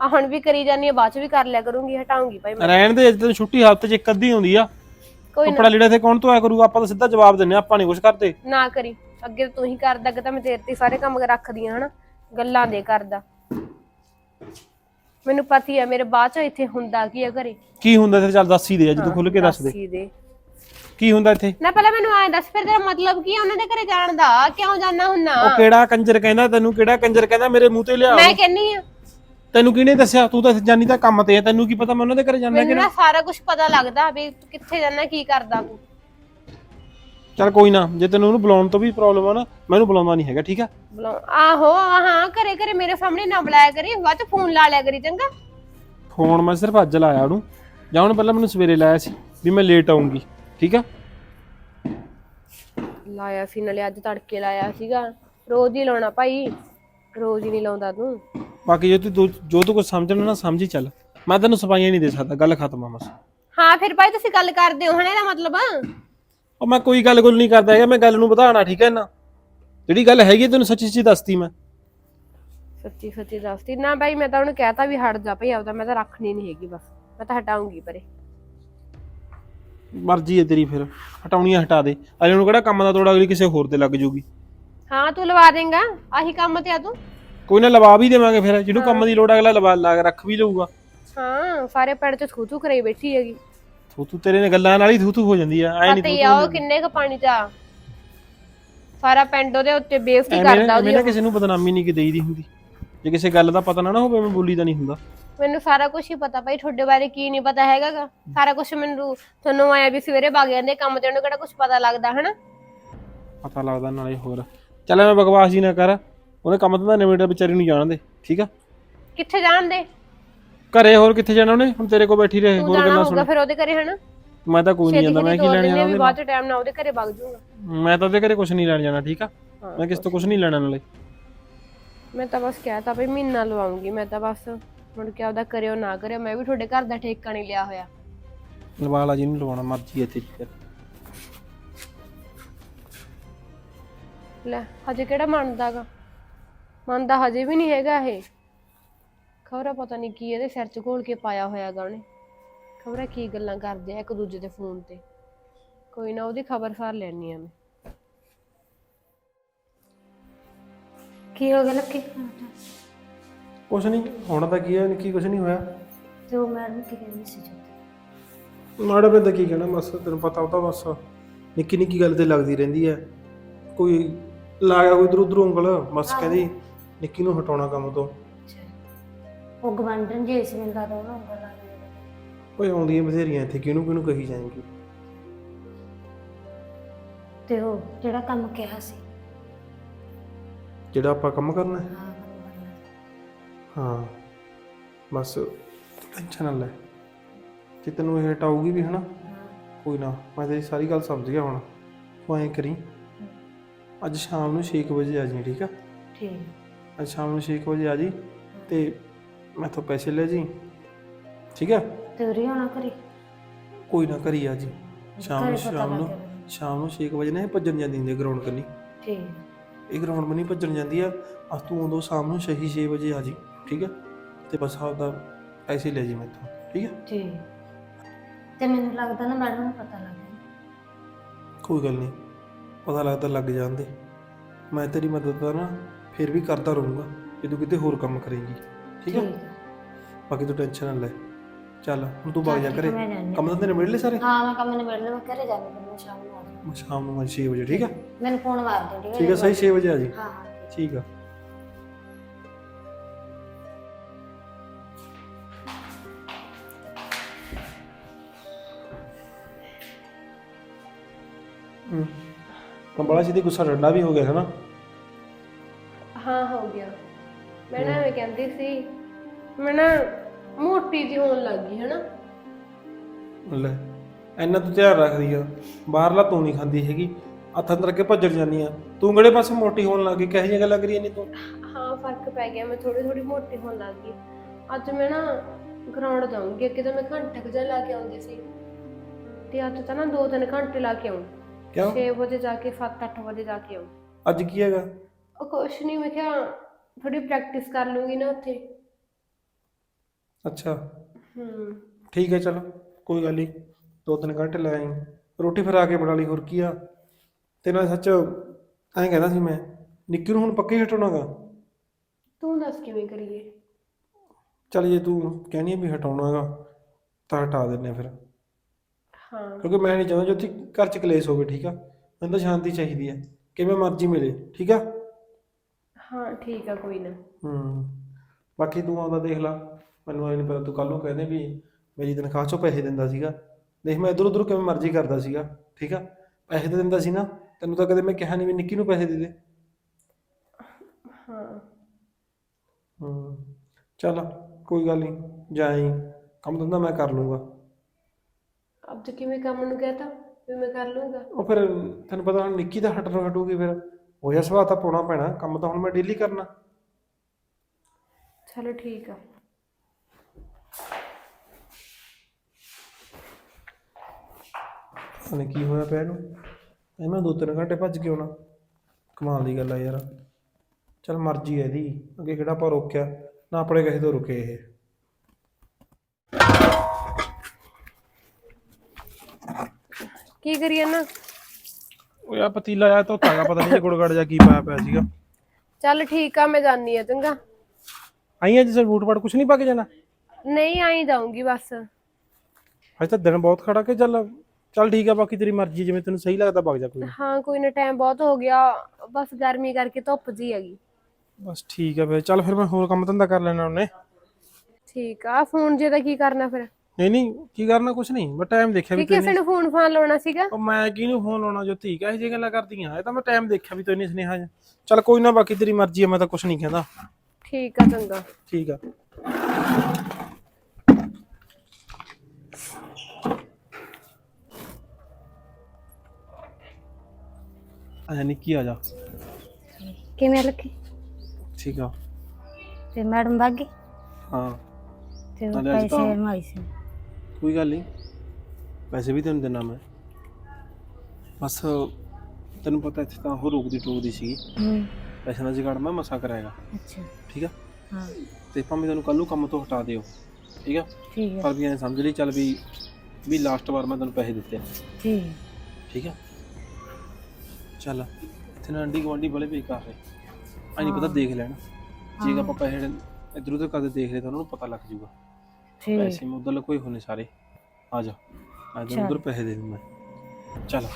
ਆ ਹੁਣ ਵੀ ਕਰੀ ਜਾਨੀ ਆ ਬਾਅਦ ਚ ਵੀ ਕਰ ਲਿਆ ਕਰੂੰਗੀ ਹਟਾਉਂਗੀ ਭਾਈ ਮੈਂ। ਰਹਿਣ ਦੇ ਜਦੋਂ ਛੁੱਟੀ ਹਫ਼ਤੇ 'ਚ ਇੱਕ ਅੱਧੀ ਹੁੰਦੀ ਆ। ਕੋਈ ਨਾ। ਕੱਪੜਾ ਲੀੜਾ ਤੇ ਕੌਣ ਧੋਇਆ ਕਰੂਗਾ? ਆਪਾਂ ਤਾਂ ਸਿੱਧਾ ਜਵਾਬ ਦਿੰਨੇ ਆਪਾਂ ਨਹੀਂ ਕੁਝ ਕਰਦੇ। ਨਾ ਕਰੀ। ਅੱਗੇ ਤਾਂ ਹੀ ਕਰਦਾ ਅੱਗੇ ਤਾਂ ਮੈਂ ਤੇਰੇ ਤੇ ਹੀ ਸਾਰੇ ਕੰਮ ਰੱਖਦੀ ਆ ਹਨਾ? ਗੱਲਾਂ ਦੇ ਕਰਦਾ। ਮੈਨੂੰ ਪਤੀ ਆ ਮੇਰੇ ਬਾਅਦ ਚ ਇੱਥੇ ਹੁੰਦਾ ਕੀ ਆ ਘਰੇ? ਕੀ ਹੁੰਦਾ ਇੱਥੇ? ਚੱਲ ਦੱਸ ਹੀ ਦੇ ਅੱਜ ਤੂੰ ਖੁੱਲ ਕੇ ਦੱਸ ਦੇ। ਕੀ ਹੁੰਦਾ ਇੱਥੇ? ਨਾ ਪਹਿਲਾਂ ਮੈਨੂੰ ਐਂ ਦੱਸ ਫਿਰ ਤੇਰਾ ਮਤਲਬ ਕੀ ਆ? ਉਹਨਾਂ ਦੇ ਘਰੇ ਜਾਣ ਦਾ? ਕਿਉਂ ਜਾਣਾ ਹੁੰਨਾ? ਉਹ ਕਿਹੜਾ ਕੰਜਰ ਕਹਿੰਦਾ ਤੈਨੂੰ ਕਿਹੜਾ ਕੰਜਰ ਕਹਿੰਦਾ? ਮੇਰੇ ਮੂੰਹ ਤੇ ਲਿਆ ਮੈਂ ਕਹਿੰਨੀ ਆ। ਤੈਨੂੰ ਕਿਹਨੇ ਦੱਸਿਆ? ਤੂੰ ਤਾਂ ਜਾਨੀ ਤਾਂ ਕੰਮ ਤੇ ਆ। ਤੈਨੂੰ ਕੀ ਪਤਾ ਮੈਂ ਉਹਨਾਂ ਦੇ ਘਰੇ ਜਾਣਾ ਮੈਨੂੰ ਨਾ ਸਾਰਾ ਕੁਝ ਪਤਾ ਲੱਗਦਾ ਵੀ ਤੂੰ ਕਿੱਥੇ ਜਾਣਾ ਕੀ ਕਰਦਾ ਤੂੰ। ਚੱਲ ਕੋਈ ਨਾ ਜੇ ਤੈਨੂੰ ਉਹਨੂੰ ਬੁਲਾਉਣ ਤੋਂ ਵੀ ਪ੍ਰੋਬਲਮ ਆ ਨਾ ਮੈਨੂੰ ਬੁਲਾਉਂਦਾ ਨਹੀਂ ਹੈਗਾ ਠੀਕ ਆ? ਬੁਲਾ ਆਹੋ ਹਾਂ ਘਰੇ ਘਰੇ ਮੇਰੇ ਸਾਹਮਣੇ ਨਾ ਬੁਲਾਇਆ ਕਰੀ ਬਾਅਦ ਚ ਫੋਨ ਲਾ ਲਿਆ ਕਰੀ ਚੰਗਾ? ਫੋਨ ਮੈਂ ਸਿਰਫ ਅੱਜ ਲਾਇਆ ਉਹਨੂੰ। ਜਾਂ ਉਹਨੇ ਪਹਿਲਾਂ ਮੈਨੂੰ ਸਵੇਰੇ ਲਾਇਆ ਸੀ ਵੀ ਮੈਂ ਲੇਟ ਆਉਂਗੀ ਠੀਕ ਆ? ਲਾਇਆ ਸੀ ਨਾਲੇ ਅੱਜ ਤੜਕੇ ਲਾਇਆ ਸੀਗਾ। ਰੋਜ਼ ਹੀ ਲਾਉਣਾ ਭਾਈ ਰੋਜ਼ ਹੀ ਨਹੀਂ ਲਾਉਂਦਾ ਤੂੰ। ਬਾਕੀ ਜੇ ਤੂੰ ਜੋ ਤੂੰ ਕੁਝ ਸਮਝਣਾ ਨਾ ਸਮਝੀ ਚੱਲ। ਮੈਂ ਤੈਨੂੰ ਸਫਾਈਆਂ ਨਹੀਂ ਦੇ ਸਕਦਾ ਗੱਲ ਖਤਮ ਆ ਬਸ। ਹਾਂ ਫਿਰ ਭਾਈ ਤੁਸੀਂ ਗੱਲ ਕਰਦੇ ਹੋ ਹਨਾ ਇਹਦਾ ਮਤਲਬ? ਉਹ ਮੈਂ ਕੋਈ ਗੱਲ ਗੁੱਲ ਨਹੀਂ ਕਰਦਾ ਹੈਗਾ ਮੈਂ ਗੱਲ ਨੂੰ ਵਧਾਉਣਾ ਠੀਕ ਹੈ ਨਾ? ਜਿਹੜੀ ਗੱਲ ਹੈਗੀ ਤੈਨੂੰ ਸੱਚੀ ਸੱਚੀ ਦੱਸਤੀ ਮੈਂ। ਸੱਚੀ ਸੱਚੀ ਦੱਸਦੀ ਨਾ ਭਾਈ ਮੈਂ ਤਾਂ ਉਹਨੂੰ ਕਹਿਤਾ ਵੀ ਹਟ ਜਾ ਭਾਈ ਆਪਦਾ ਮੈਂ ਤਾਂ ਰੱਖਣੀ ਨਹੀਂ ਹੈਗੀ ਬਸ। ਮੈਂ ਤਾਂ ਹਟਾਉਂਗੀ ਪਰੇ। ਮਰਜ਼ੀ ਹੈ ਤੇਰੀ ਫਿਰ। ਹਟਾਉਣੀ ਹਟਾ ਦੇ। ਅਜੇ ਨੂੰ ਕਿਹੜਾ ਕੰਮ ਦਾ ਤੋੜਾ ਅਗਲੀ ਕਿਸੇ ਹੋਰ ਤੇ ਲੱਗ ਜੂਗੀ। ਹਾਂ ਤੂੰ ਲਵਾ ਦੇਂਗਾ। ਆਹੀ ਕੰਮ ਤੇ ਆ ਤੂੰ। ਕੋਈ ਨਾ ਲਵਾ ਵੀ ਦੇਵਾਂਗੇ ਫਿਰ। ਜਿਹਨੂੰ ਕੰਮ ਦੀ ਲੋੜ ਅਗਲਾ ਲਵਾ ਲਾ ਕੇ ਰੱਖ ਵੀ ਲਊਗਾ। ਹਾਂ ਸਾਰੇ ਪਿੰਡ ਚ ਥੂ ਥੂ ਕਰਾਈ ਬੈਠੀ ਹੈਗੀ। ਤੂੰ ਤੇਰੇ ਨੇ ਗੱਲਾਂ ਨਾਲ ਹੀ ਥੂ ਥੂ ਹੋ ਜਾਂਦੀ ਆ ਐ ਪਤਾ ਹੀ ਨਹੀਂ ਆ ਉਹ ਕਿੰਨੇ ਕ ਪਾਣੀ ਚ ਆ ਸਾਰਾ ਪਿੰਡ ਉਹਦੇ ਉੱਤੇ ਬੇਇੱਜ਼ਤੀ ਕਰਦਾ ਉਹਦੀ ਨਾ ਕਿਸੇ ਨੂੰ ਬਦਨਾਮੀ ਨਹੀਂ ਕਿ ਦੇਈਦੀ ਹੁੰਦੀ। ਜੇ ਕਿਸੇ ਗੱਲ ਦਾ ਪਤਾ ਨਾ ਨਾ ਹੋਵੇ ਮੈਂ ਬੋਲੀ ਦਾ ਨਹੀਂ ਹੁੰਦਾ। ਮੈਨੂੰ ਸਾਰਾ ਕੁਝ ਹੀ ਪਤਾ ਭਾਈ ਤੁਹਾਡੇ ਬਾਰੇ ਕੀ ਨਹੀਂ ਪਤਾ ਹੈਗਾਗਾ ਸਾਰਾ ਕੁਝ ਮੈਨੂੰ ਤੁਹਾਨੂੰ ਆਇਆ ਵੀ ਸਵੇਰੇ ਵਗ ਜਾਂਦੇ ਕੰਮ ਤੇ ਉਹਨੂੰ ਕਿਹੜਾ ਕੁਝ ਪਤਾ ਲੱਗਦਾ ਹਨਾ? ਪਤਾ ਲੱਗਦਾ ਨਾਲੇ ਹੋਰ। ਚੱਲ ਮੈਂ ਬਕਵਾਸ ਜੀ ਨਾ ਕਰ ਉਹਨੇ ਕੰਮ ਤਾਂ ਨਿਬੇੜਾ ਵਿਚਾਰੀ ਨੂੰ ਜਾਣ ਦੇ ਠੀਕ ਆ? ਕਿੱਥੇ ਜਾਣ ਦੇ? ਘਰੇ ਹੋਰ ਕਿੱਥੇ ਜਾਣਾ ਉਹਨੇ? ਹੁਣ ਤੇਰੇ ਕੋਲ ਬੈਠੀ ਰਹੇ ਤੂੰ ਹੋਰ ਜਾਣਾ ਗੱਲਾਂ ਹੋਊਗਾ ਸੁਣ। ਫਿਰ ਉਹਦੇ ਘਰੇ ਹਨਾ? ਮੈਂ ਤਾਂ ਕੋਈ ਨਹੀਂ ਛੇਤੀ ਜਾਂਦਾ ਮੈਂ ਛੇਤੀ ਕੀ ਤੋਰ ਲੈਣ ਆ ਜਾਣਾ ਵੀ ਉਹਦੇ ਬਾਅਦ ਚ ਟਾਈਮ ਨਾ ਉਹਦੇ ਘਰੇ ਵਗ ਜਾਊਗਾ? ਮੈਂ ਤਾਂ ਉਹਦੇ ਘਰੇ ਕੁਝ ਨਹੀਂ ਲੈਣ ਜਾਣਾ ਠੀਕ ਆ? ਮੈਂ ਕਿਸੇ ਤੋਂ ਕੁਝ ਨਹੀਂ ਲੈਣਾ ਨਾਲੇ। ਮੈਂ ਤਾਂ ਬਸ ਕਹਿਤਾ ਵੀ ਮਹੀਨਾ ਲਵਾਉਂਗੀ ਮੈਂ ਤਾਂ ਬਸ ਮੁੜ ਕੇ ਆਪਦਾ ਕਰਿਓ ਨਾ ਕਰਿਓ ਮੈਂ ਵੀ ਤੁਹਾਡੇ ਘਰ ਦਾ ਠੇਕਾ ਨਹੀਂ ਲਿਆ ਹੋਇਆ। ਲਵਾ ਲਾ ਜਿਹਨੂੰ ਲਵਾਉਣਾ ਮਰਜ਼ੀ ਹੈ ਤੇਰੀ ਲੈ ਹਜੇ ਕਿਹੜਾ ਮੰਨਦਾਗਾ ਮੰਨਦਾ ਹਜੇ ਵੀ ਨਹੀਂ ਹੈਗਾ ਇਹ। ਖਬਰ ਪਤਾ ਨਹੀਂ ਕੀ ਇਹਦੇ ਸਿਰ 'ਚ ਘੋਲ ਕੇ ਪਾਇਆ ਹੋਇਆਗਾ ਉਹਨੇ। ਖਬਰ ਕੀ ਗੱਲਾਂ ਕਰਦੇ ਆ ਇੱਕ ਦੂਜੇ ਦੇ ਫੋਨ ਤੇ। ਕੋਈ ਨਾ ਉਹਦੀ ਖਬਰ ਸਾਰ ਲੈਣੀ ਆ ਮੈਂ। ਕੀ ਹੋ ਗਿਆ ਲੱਕੀ? ਕੁਝ ਨਹੀਂ ਹੋਣਾ ਤਾਂ ਕੀ ਹੈ ਨਿੱਕੀ ਕੁਝ ਨਹੀਂ ਹੋਇਆ। ਤੇ ਉਹ ਮੈਡਮ ਕੀ ਕਹਿੰਦੀ ਸੀ ਜੋਤੀ ਮਾੜਾ ਬੰਦਾ ਕੀ ਕਹਿਣਾ ਬਸ ਤੈਨੂੰ ਪਤਾ ਉਹ ਤਾਂ ਬਸ ਨਿੱਕੀ ਨਿੱਕੀ ਗੱਲ ਤੇ ਲੱਗਦੀ ਰਹਿੰਦੀ ਹੈ ਕੋਈ ਲਾਇਆ ਕੋਈ ਇਧਰ ਉਧਰ ਉਂਗਲ ਬਸ ਕਹਿੰਦੀ ਨਿੱਕੀ ਨੂੰ ਹਟਾਉਣਾ ਕੰਮ ਤੋਂ। ਉਹ ਗਵੰਡਨ ਜੇ ਇਸ ਮਿਲਦਾ ਤਾਂ ਉਹਨਾਂ ਉਂਗਲ ਲਾ ਦੇ ਓਏ ਆਉਂਦੀਆਂ ਬਥੇਰੀਆਂ ਇੱਥੇ ਕਿਹਨੂੰ ਕਿਹਨੂੰ ਕਹੀ ਜਾਏਗੀ? ਤੇ ਉਹ ਜਿਹੜਾ ਕੰਮ ਕਿਹਾ ਸੀ। ਜਿਹੜਾ ਆਪਾਂ ਕੰਮ ਕਰਨਾ ਹੈ? ਹਾਂ ਕੰਮ ਕਰਨਾ ਸੀ। ਹਾਂ ਬਸ ਟੈਨਸ਼ਨ ਨਾ ਲੈ। ਜੇ ਤੈਨੂੰ ਇਹ ਹਟਾਊਗੀ ਵੀ ਹਨਾ ਕੋਈ ਨਾ ਮੈਂ ਤੇਰੀ ਸਾਰੀ ਗੱਲ ਸਮਝ ਗਿਆ ਹੁਣ। ਤੂੰ ਐਂ ਕਰੀ ਅੱਜ ਸ਼ਾਮ ਨੂੰ 6 ਵਜੇ ਆ ਜੀ ਠੀਕ ਆ? ਠੀਕ। ਅੱਜ ਸ਼ਾਮ ਨੂੰ 6 ਵਜੇ ਆ ਜੀ ਤੇ ਮੈਥੋਂ ਪੈਸੇ ਲੈ ਜੀ। ਠੀਕ ਆ ਤੇ ਉਰੀ ਹੋਣਾ ਕਰੀ ਕੋਈ ਨਾ ਕਰੀ ਆ ਜੀ। ਸ਼ਾਮ ਨੂੰ ਸ਼ਾਮ ਨੂੰ। ਸ਼ਾਮ ਨੂੰ 6 ਵਜੇ ਨਾ ਇਹ ਭੱਜਣ ਜਾਂਦੀ ਹੁੰਦੀ ਗਰਾਊਂਡ ਕੰਨੀ। ਠੀਕ। ਇਹ ਗਰਾਊਂਡ ਮਨੀ ਭੱਜਣ ਜਾਂਦੀ ਆ। ਅੱਜ ਤੂੰ ਉਦੋਂ ਸ਼ਾਮ ਨੂੰ ਸਹੀ 6 ਵਜੇ ਆ ਜੀ। ਠੀਕ ਆ ਤੇ ਬਸ ਆਪਦਾ ਪੈਸੇ ਲੈ ਜੀ ਮੈਥੋਂ। ਠੀਕ ਆ ਠੀਕ। ਤੇ ਮੈਨੂੰ ਲੱਗਦਾ ਨਾ ਮੈਡਮ ਨੂੰ ਪਤਾ ਲੱਗ ਗਿਆ ਕੋਈ ਗੱਲ ਨਹੀਂ। ਪਤਾ ਲੱਗਦਾ ਲੱਗ ਜਾਂਦੇ ਮੈਂ ਤੇਰੀ ਮਦਦ ਨਾ ਫਿਰ ਵੀ ਕਰਦਾ ਰਹੂੰਗਾ। ਜੇ ਤੂੰ ਕਿਤੇ ਹੋਰ ਕੰਮ ਕਰੇਂਗੀ। ਠੀਕ ਹੈ? ਬਾਕੀ ਤੂੰ ਟੈਨਸ਼ਨ ਨਾ ਲੈ। ਚੱਲ ਹੁਣ ਤੂੰ ਵਗ ਜਾ ਮੈਂ ਜਾਂਦੀ ਕੰਮ ਤਾਂ ਨਿਬੜ ਲਏ ਸਾਰੇ? ਹਾਂ ਮੈਂ ਕੰਮ ਨਿਬੜ ਲਿਆ ਮੈਂ ਘਰੇ ਜਾਣੀ ਫਿਰ ਮੈਂ ਸ਼ਾਮ ਨੂੰ ਆ ਜਾਊਂ। ਸ਼ਾਮ ਨੂੰ 6 ਵਜੇ ਠੀਕ ਆ ਮੈਨੂੰ ਫੋਨ ਮਾਰ ਦਿਓ ਠੀਕ ਹੈ? ਸਹੀ 6 ਵਜੇ ਆ ਜੀ। ਹਾਂ ਹਾਂ। ਠੀਕ ਆ। ਹੂੰ। ਤਾਂ ਬੜਾ ਸਿੱਧੀ ਗੁੱਸਾ ਠੰਡਾ ਵੀ ਹੋ ਗਿਆ ਹੈ ਨਾ? ਕਹਿੰਦੀ ਸੀ। ਮੈਂ ਨਾ ਮੋਟੀ ਜਿਹੀ ਹੋਣ ਲੱਗ ਗਈ ਹਨਾ? ਲੈ ਇੰਨਾ ਤੂੰ ਧਿਆਨ ਰੱਖਦੀ ਆ। ਬਾਹਰਲਾ ਤੂੰ ਨਹੀਂ ਖਾਂਦੀ ਹੈਗੀ। ਹੱਥ ਅੰਦਰ ਕੇ ਭੱਜਣ ਜਾਂਦੀ ਆ। ਤੂੰ ਕਿਹੜੇ ਪਾਸੇ ਮੋਟੀ ਹੋਣ ਲੱਗੀ ਕਿਹੋ ਜਿਹੀਆਂ ਗੱਲਾਂ ਕਰੀਆਂ ਨਹੀਂ ਤੂੰ? ਹਾਂ ਫ਼ਰਕ ਪੈ ਗਿਆ। ਮੈਂ ਥੋੜੀ ਥੋੜੀ ਮੋਟੀ ਹੋਣ ਲੱਗ ਗਈ। ਅੱਜ ਮੈਂ ਨਾ ਗਰਾਊਂਡ ਜਾਊਂਗੀ। ਅੱਗੇ ਤਾਂ ਮੈਂ ਘੰਟੇ ਕੁ ਜਿਹਾ ਲਾ ਕੇ ਆਉਂਦੀ ਸੀ। ਤੇ ਅੱਜ ਤਾਂ ਨਾ 2-3 ਘੰਟੇ ਲਾ ਕੇ ਆਉਂ ਕਿਉਂ? 6 ਵਜੇ ਜਾ ਕੇ 7-8 ਵਜੇ ਜਾ ਕੇ ਆਉਂ ਅੱਜ ਕੀ ਹੈਗਾ? ਉਹ ਕੁਛ ਨਹੀਂ ਮੈਂ ਕਿਹਾ ਥੋੜੀ ਪ੍ਰੈਕਟਿਸ ਕਰ ਲੂੰਗੀ ਨਾ ਉੱਥੇ। ਅੱਛਾ। ਹੂੰ। ਠੀਕ ਹੈ ਚਲ ਕੋਈ ਗੱਲ ਨਹੀਂ ਦੋ ਤਿੰਨ ਘੰਟੇ ਲੈ ਆਈ। ਰੋਟੀ ਫਿਰ ਆ ਕੇ ਬਣਾ ਲਈ ਹੋਰ ਕੀ ਆ? ਤੇ ਨਾਲ ਸੱਚ ਐਂ ਕਹਿੰਦਾ ਸੀ ਮੈਂ ਨਿੱਕੀ ਨੂੰ ਹੁਣ ਪੱਕੇ ਹਟਾਉਣਾਗਾ ਤੂੰ ਦੱਸ ਕਿਵੇਂ ਕਰੀਏ? ਚੱਲ ਜੇ ਤੂੰ ਕਹਿਣੀ ਆ ਵੀ ਹਟਾਉਣਾਗਾ ਤਾਂ ਹਟਾ ਦਿੰਨੇ ਫਿਰ। ਹਾਂ। ਕਿਉਂਕਿ ਮੈਂ ਨਹੀਂ ਚਾਹੁੰਦਾ ਜੇ ਉੱਥੇ ਘਰ ਚ ਕਲੇਸ਼ ਹੋਵੇ ਠੀਕ ਆ? ਮੈਨੂੰ ਤਾਂ ਸ਼ਾਂਤੀ ਚਾਹੀਦੀ ਹੈ ਕਿਵੇਂ ਮਰਜ਼ੀ ਮਿਲੇ ਠੀਕ ਆ? ਹਾਂ ਠੀਕ ਆ ਕੋਈ ਨਾ। ਹੂੰ ਬਾਕੀ ਤੂੰ ਆਉਂਦਾ ਦੇਖ ਲਾ। ਮੈਨੂੰ ਐ ਨਹੀਂ ਪਤਾ ਤੂੰ ਕੱਲ ਨੂੰ ਕਹਿੰਦੇ ਵੀ ਮੇਰੀ ਤਨਖਾਹ ਚੋਂ ਪੈਸੇ ਦਿੰਦਾ ਸੀਗਾ। ਦੇਖ ਮੈਂ ਇਧਰ ਉਧਰ ਕਿਵੇਂ ਮਰਜ਼ੀ ਕਰਦਾ ਸੀਗਾ ਠੀਕ ਆ? ਪੈਸੇ ਤਾਂ ਦਿੰਦਾ ਸੀ ਨਾ ਤੈਨੂੰ ਤਾਂ ਕਦੇ ਮੈਂ ਕਿਹਾ ਨਹੀਂ ਵੀ ਨਿੱਕੀ ਨੂੰ ਪੈਸੇ ਦੇ ਦੇ। ਹਾਂ। ਹੂੰ ਚੱਲ ਕੋਈ ਗੱਲ ਨਹੀਂ ਜਾਈ ਕੰਮ ਧੰਦਾ ਮੈਂ ਕਰ ਲੂੰਗਾ। ਅਬ ਤੂੰ ਕਿਵੇਂ ਕੰਮ ਨੂੰ ਕਹਤਾ? ਵੀ ਮੈਂ ਕਰ ਲੂੰਗਾ। ਉਹ ਫਿਰ ਤੈਨੂੰ ਪਤਾ ਹੁਣ ਨਿੱਕੀ ਦਾ ਹਟਣ ਹਟੂਗੀ ਫਿਰ। ਹੋਇਆ ਸੁਭਾਅ ਤਾਂ ਪਾਉਣਾ ਪੈਣਾ ਕੰਮ ਤਾਂ ਹੁਣ ਮੈਂ ਡੇਲੀ ਕਰਨਾ। ਚਲੋ ਠੀਕ ਆ। ਉਹਨੇ ਕੀ ਹੋਇਆ ਪਿਆ ਇਹਨੂੰ। ਇਹ ਮੈਂ ਦੋ ਤਿੰਨ ਘੰਟੇ ਭੱਜ ਕੇ ਆਉਣਾ ਕਮਾਲ ਦੀ ਗੱਲ ਆ ਯਾਰ। ਚਲ ਮਰਜ਼ੀ ਹੈ ਇਹਦੀ। ਅੱਗੇ ਕਿਹੜਾ ਆਪਾਂ ਰੋਕਿਆ ਨਾ ਆਪਣੇ ਕਿਸੇ ਤੋਂ ਰੁਕੇ ਇਹ। ਕੀ ਕਰੀਏ ਨਾ ਉਹ ਯਾ ਪਤੀਲਾ ਆ ਧੋਤਾਗਾ ਪਤਾ ਨਹੀਂ ਗੁੜਗੜ ਜਾ ਕੀ ਪਾਇਆ ਪਿਆ ਸੀਗਾ। ਚੱਲ ਠੀਕ ਆ ਮੈਂ ਜਾਨੀ ਆ ਚੰਗਾ। ਆਈ ਅੱਜ ਸਰ ਬੂਟ ਪਾਟ ਕੁਛ ਨਹੀਂ ਪਾ ਕੇ ਜਾਣਾ? ਨਹੀਂ ਆਈ ਜਾਊਂਗੀ ਬਸ। ਅੱਜ ਤਾਂ ਦਿਨ ਬਹੁਤ ਖੜਾ ਕੇ ਚੱਲ ਚੱਲ ਠੀਕ ਆ ਬਾਕੀ ਤੇਰੀ ਮਰਜ਼ੀ ਜਿਵੇਂ ਤੈਨੂੰ ਸਹੀ ਲੱਗਦਾ ਵਗ ਜਾ ਕੋਈ। ਹਾਂ ਕੋਈ ਨਾ ਟਾਈਮ ਬਹੁਤ ਹੋ ਗਿਆ ਬਸ ਗਰਮੀ ਕਰਕੇ ਧੁੱਪ ਜੀ ਹੈਗੀ। ਬਸ ਠੀਕ ਆ ਫਿਰ ਚੱਲ ਫਿਰ ਮੈਂ ਹੋਰ ਕੰਮ ਧੰਦਾ ਕਰ ਲੈਣਾ ਉਹਨੇ। ਠੀਕ ਆ ਫੋਨ ਜੇ ਦਾ ਕੀ ਕਰਨਾ ਫਿਰ? ਨਹੀਂ ਨਹੀਂ ਕੀ ਕਰਨਾ ਕੁਛ ਨਹੀਂ ਮੈਂ ਟਾਈਮ ਦੇਖਿਆ ਵੀ ਕਿ ਕਿਸੇ ਨੂੰ ਫੋਨ ਫਾਨ ਲਾਉਣਾ ਸੀਗਾ? ਉਹ ਮੈਂ ਕਿਹਨੂੰ ਫੋਨ ਲਾਉਣਾ ਜੋ ਧੀ ਕਹੇ ਜੇ ਗੱਲਾਂ ਕਰਦੀਆਂ ਇਹ ਤਾਂ ਮੈਂ ਟਾਈਮ ਦੇਖਿਆ ਵੀ ਤੂੰ ਨਹੀਂ ਸੁਨੇਹਾ ਚੱਲ ਕੋਈ ਨਾ ਬਾਕੀ ਤੇਰੀ ਮਰਜ਼ੀ ਹੈ ਮੈਂ ਤਾਂ ਕੁਛ ਨਹੀਂ ਕਹਿੰਦਾ। ਠੀਕ ਆ ਚੰਗਾ। ਠੀਕ ਆ। ਆ ਨਿੱਕੀ ਆ ਜਾ। ਕਿਵੇਂ ਲੱਗੀ ਠੀਕ ਆ। ਤੇ ਮੈਡਮ ਵਾਗੀ ਹਾਂ। ਤੇ ਉਹ ਪੈਸੇ ਮਾਈ ਸੀ। ਕੋਈ ਗੱਲ ਨਹੀਂ। ਪੈਸੇ ਵੀ ਤੈਨੂੰ ਦੇਣਾ ਮੈਂ। ਬਸ ਤੈਨੂੰ ਪਤਾ ਇੱਥੇ ਤਾਂ ਉਹ ਰੋਕਦੀ ਟੋਕਦੀ ਸੀਗੀ। ਹੂੰ। ਪੈਸੇ ਦਾ ਜੁਗਾੜ ਮੈਂ ਮਸਾ ਕਰਾਏਗਾ। ਅੱਛਾ। ਠੀਕ ਆ? ਹਾਂ। ਤੇ ਭਾਵੇਂ ਤੈਨੂੰ ਕੱਲ ਨੂੰ ਕੰਮ ਤੋਂ ਹਟਾ ਦਿਓ। ਠੀਕ ਆ? ਠੀਕ ਹੈ ਪਰ ਵੀ ਐਂ ਸਮਝ ਲਈ ਚੱਲ ਵੀ ਵੀ ਲਾਸਟ ਵਾਰ ਮੈਂ ਤੈਨੂੰ ਪੈਸੇ ਦਿੱਤੇ ਆ, ਠੀਕ ਹੈ ਠੀਕ ਆ? ਚੱਲ ਇੱਥੇ ਨਾ ਅੰਡੀ ਗਵਾਂਡੀ ਬੜੇ ਬੇਕਾਰ ਰਹੇ ਐ ਨਹੀਂ ਪਤਾ ਦੇਖ ਲੈਣ। ਜੇ ਆਪਾਂ ਪੈਸੇ ਇਧਰ ਉਧਰ ਕਰਦੇ ਦੇਖ ਲਏ ਤਾਂ ਉਹਨਾਂ ਨੂੰ ਪਤਾ ਲੱਗ ਜੂਗਾ ਲਕੋਏ ਹੋਣੇ ਸਾਰੇ ਆ ਜਾ ਆ ਜਾ ਚੱਲ। ਉਧਰ ਪੈਸੇ ਦੇ ਦੂੰ ਮੈਂ ਚੱਲ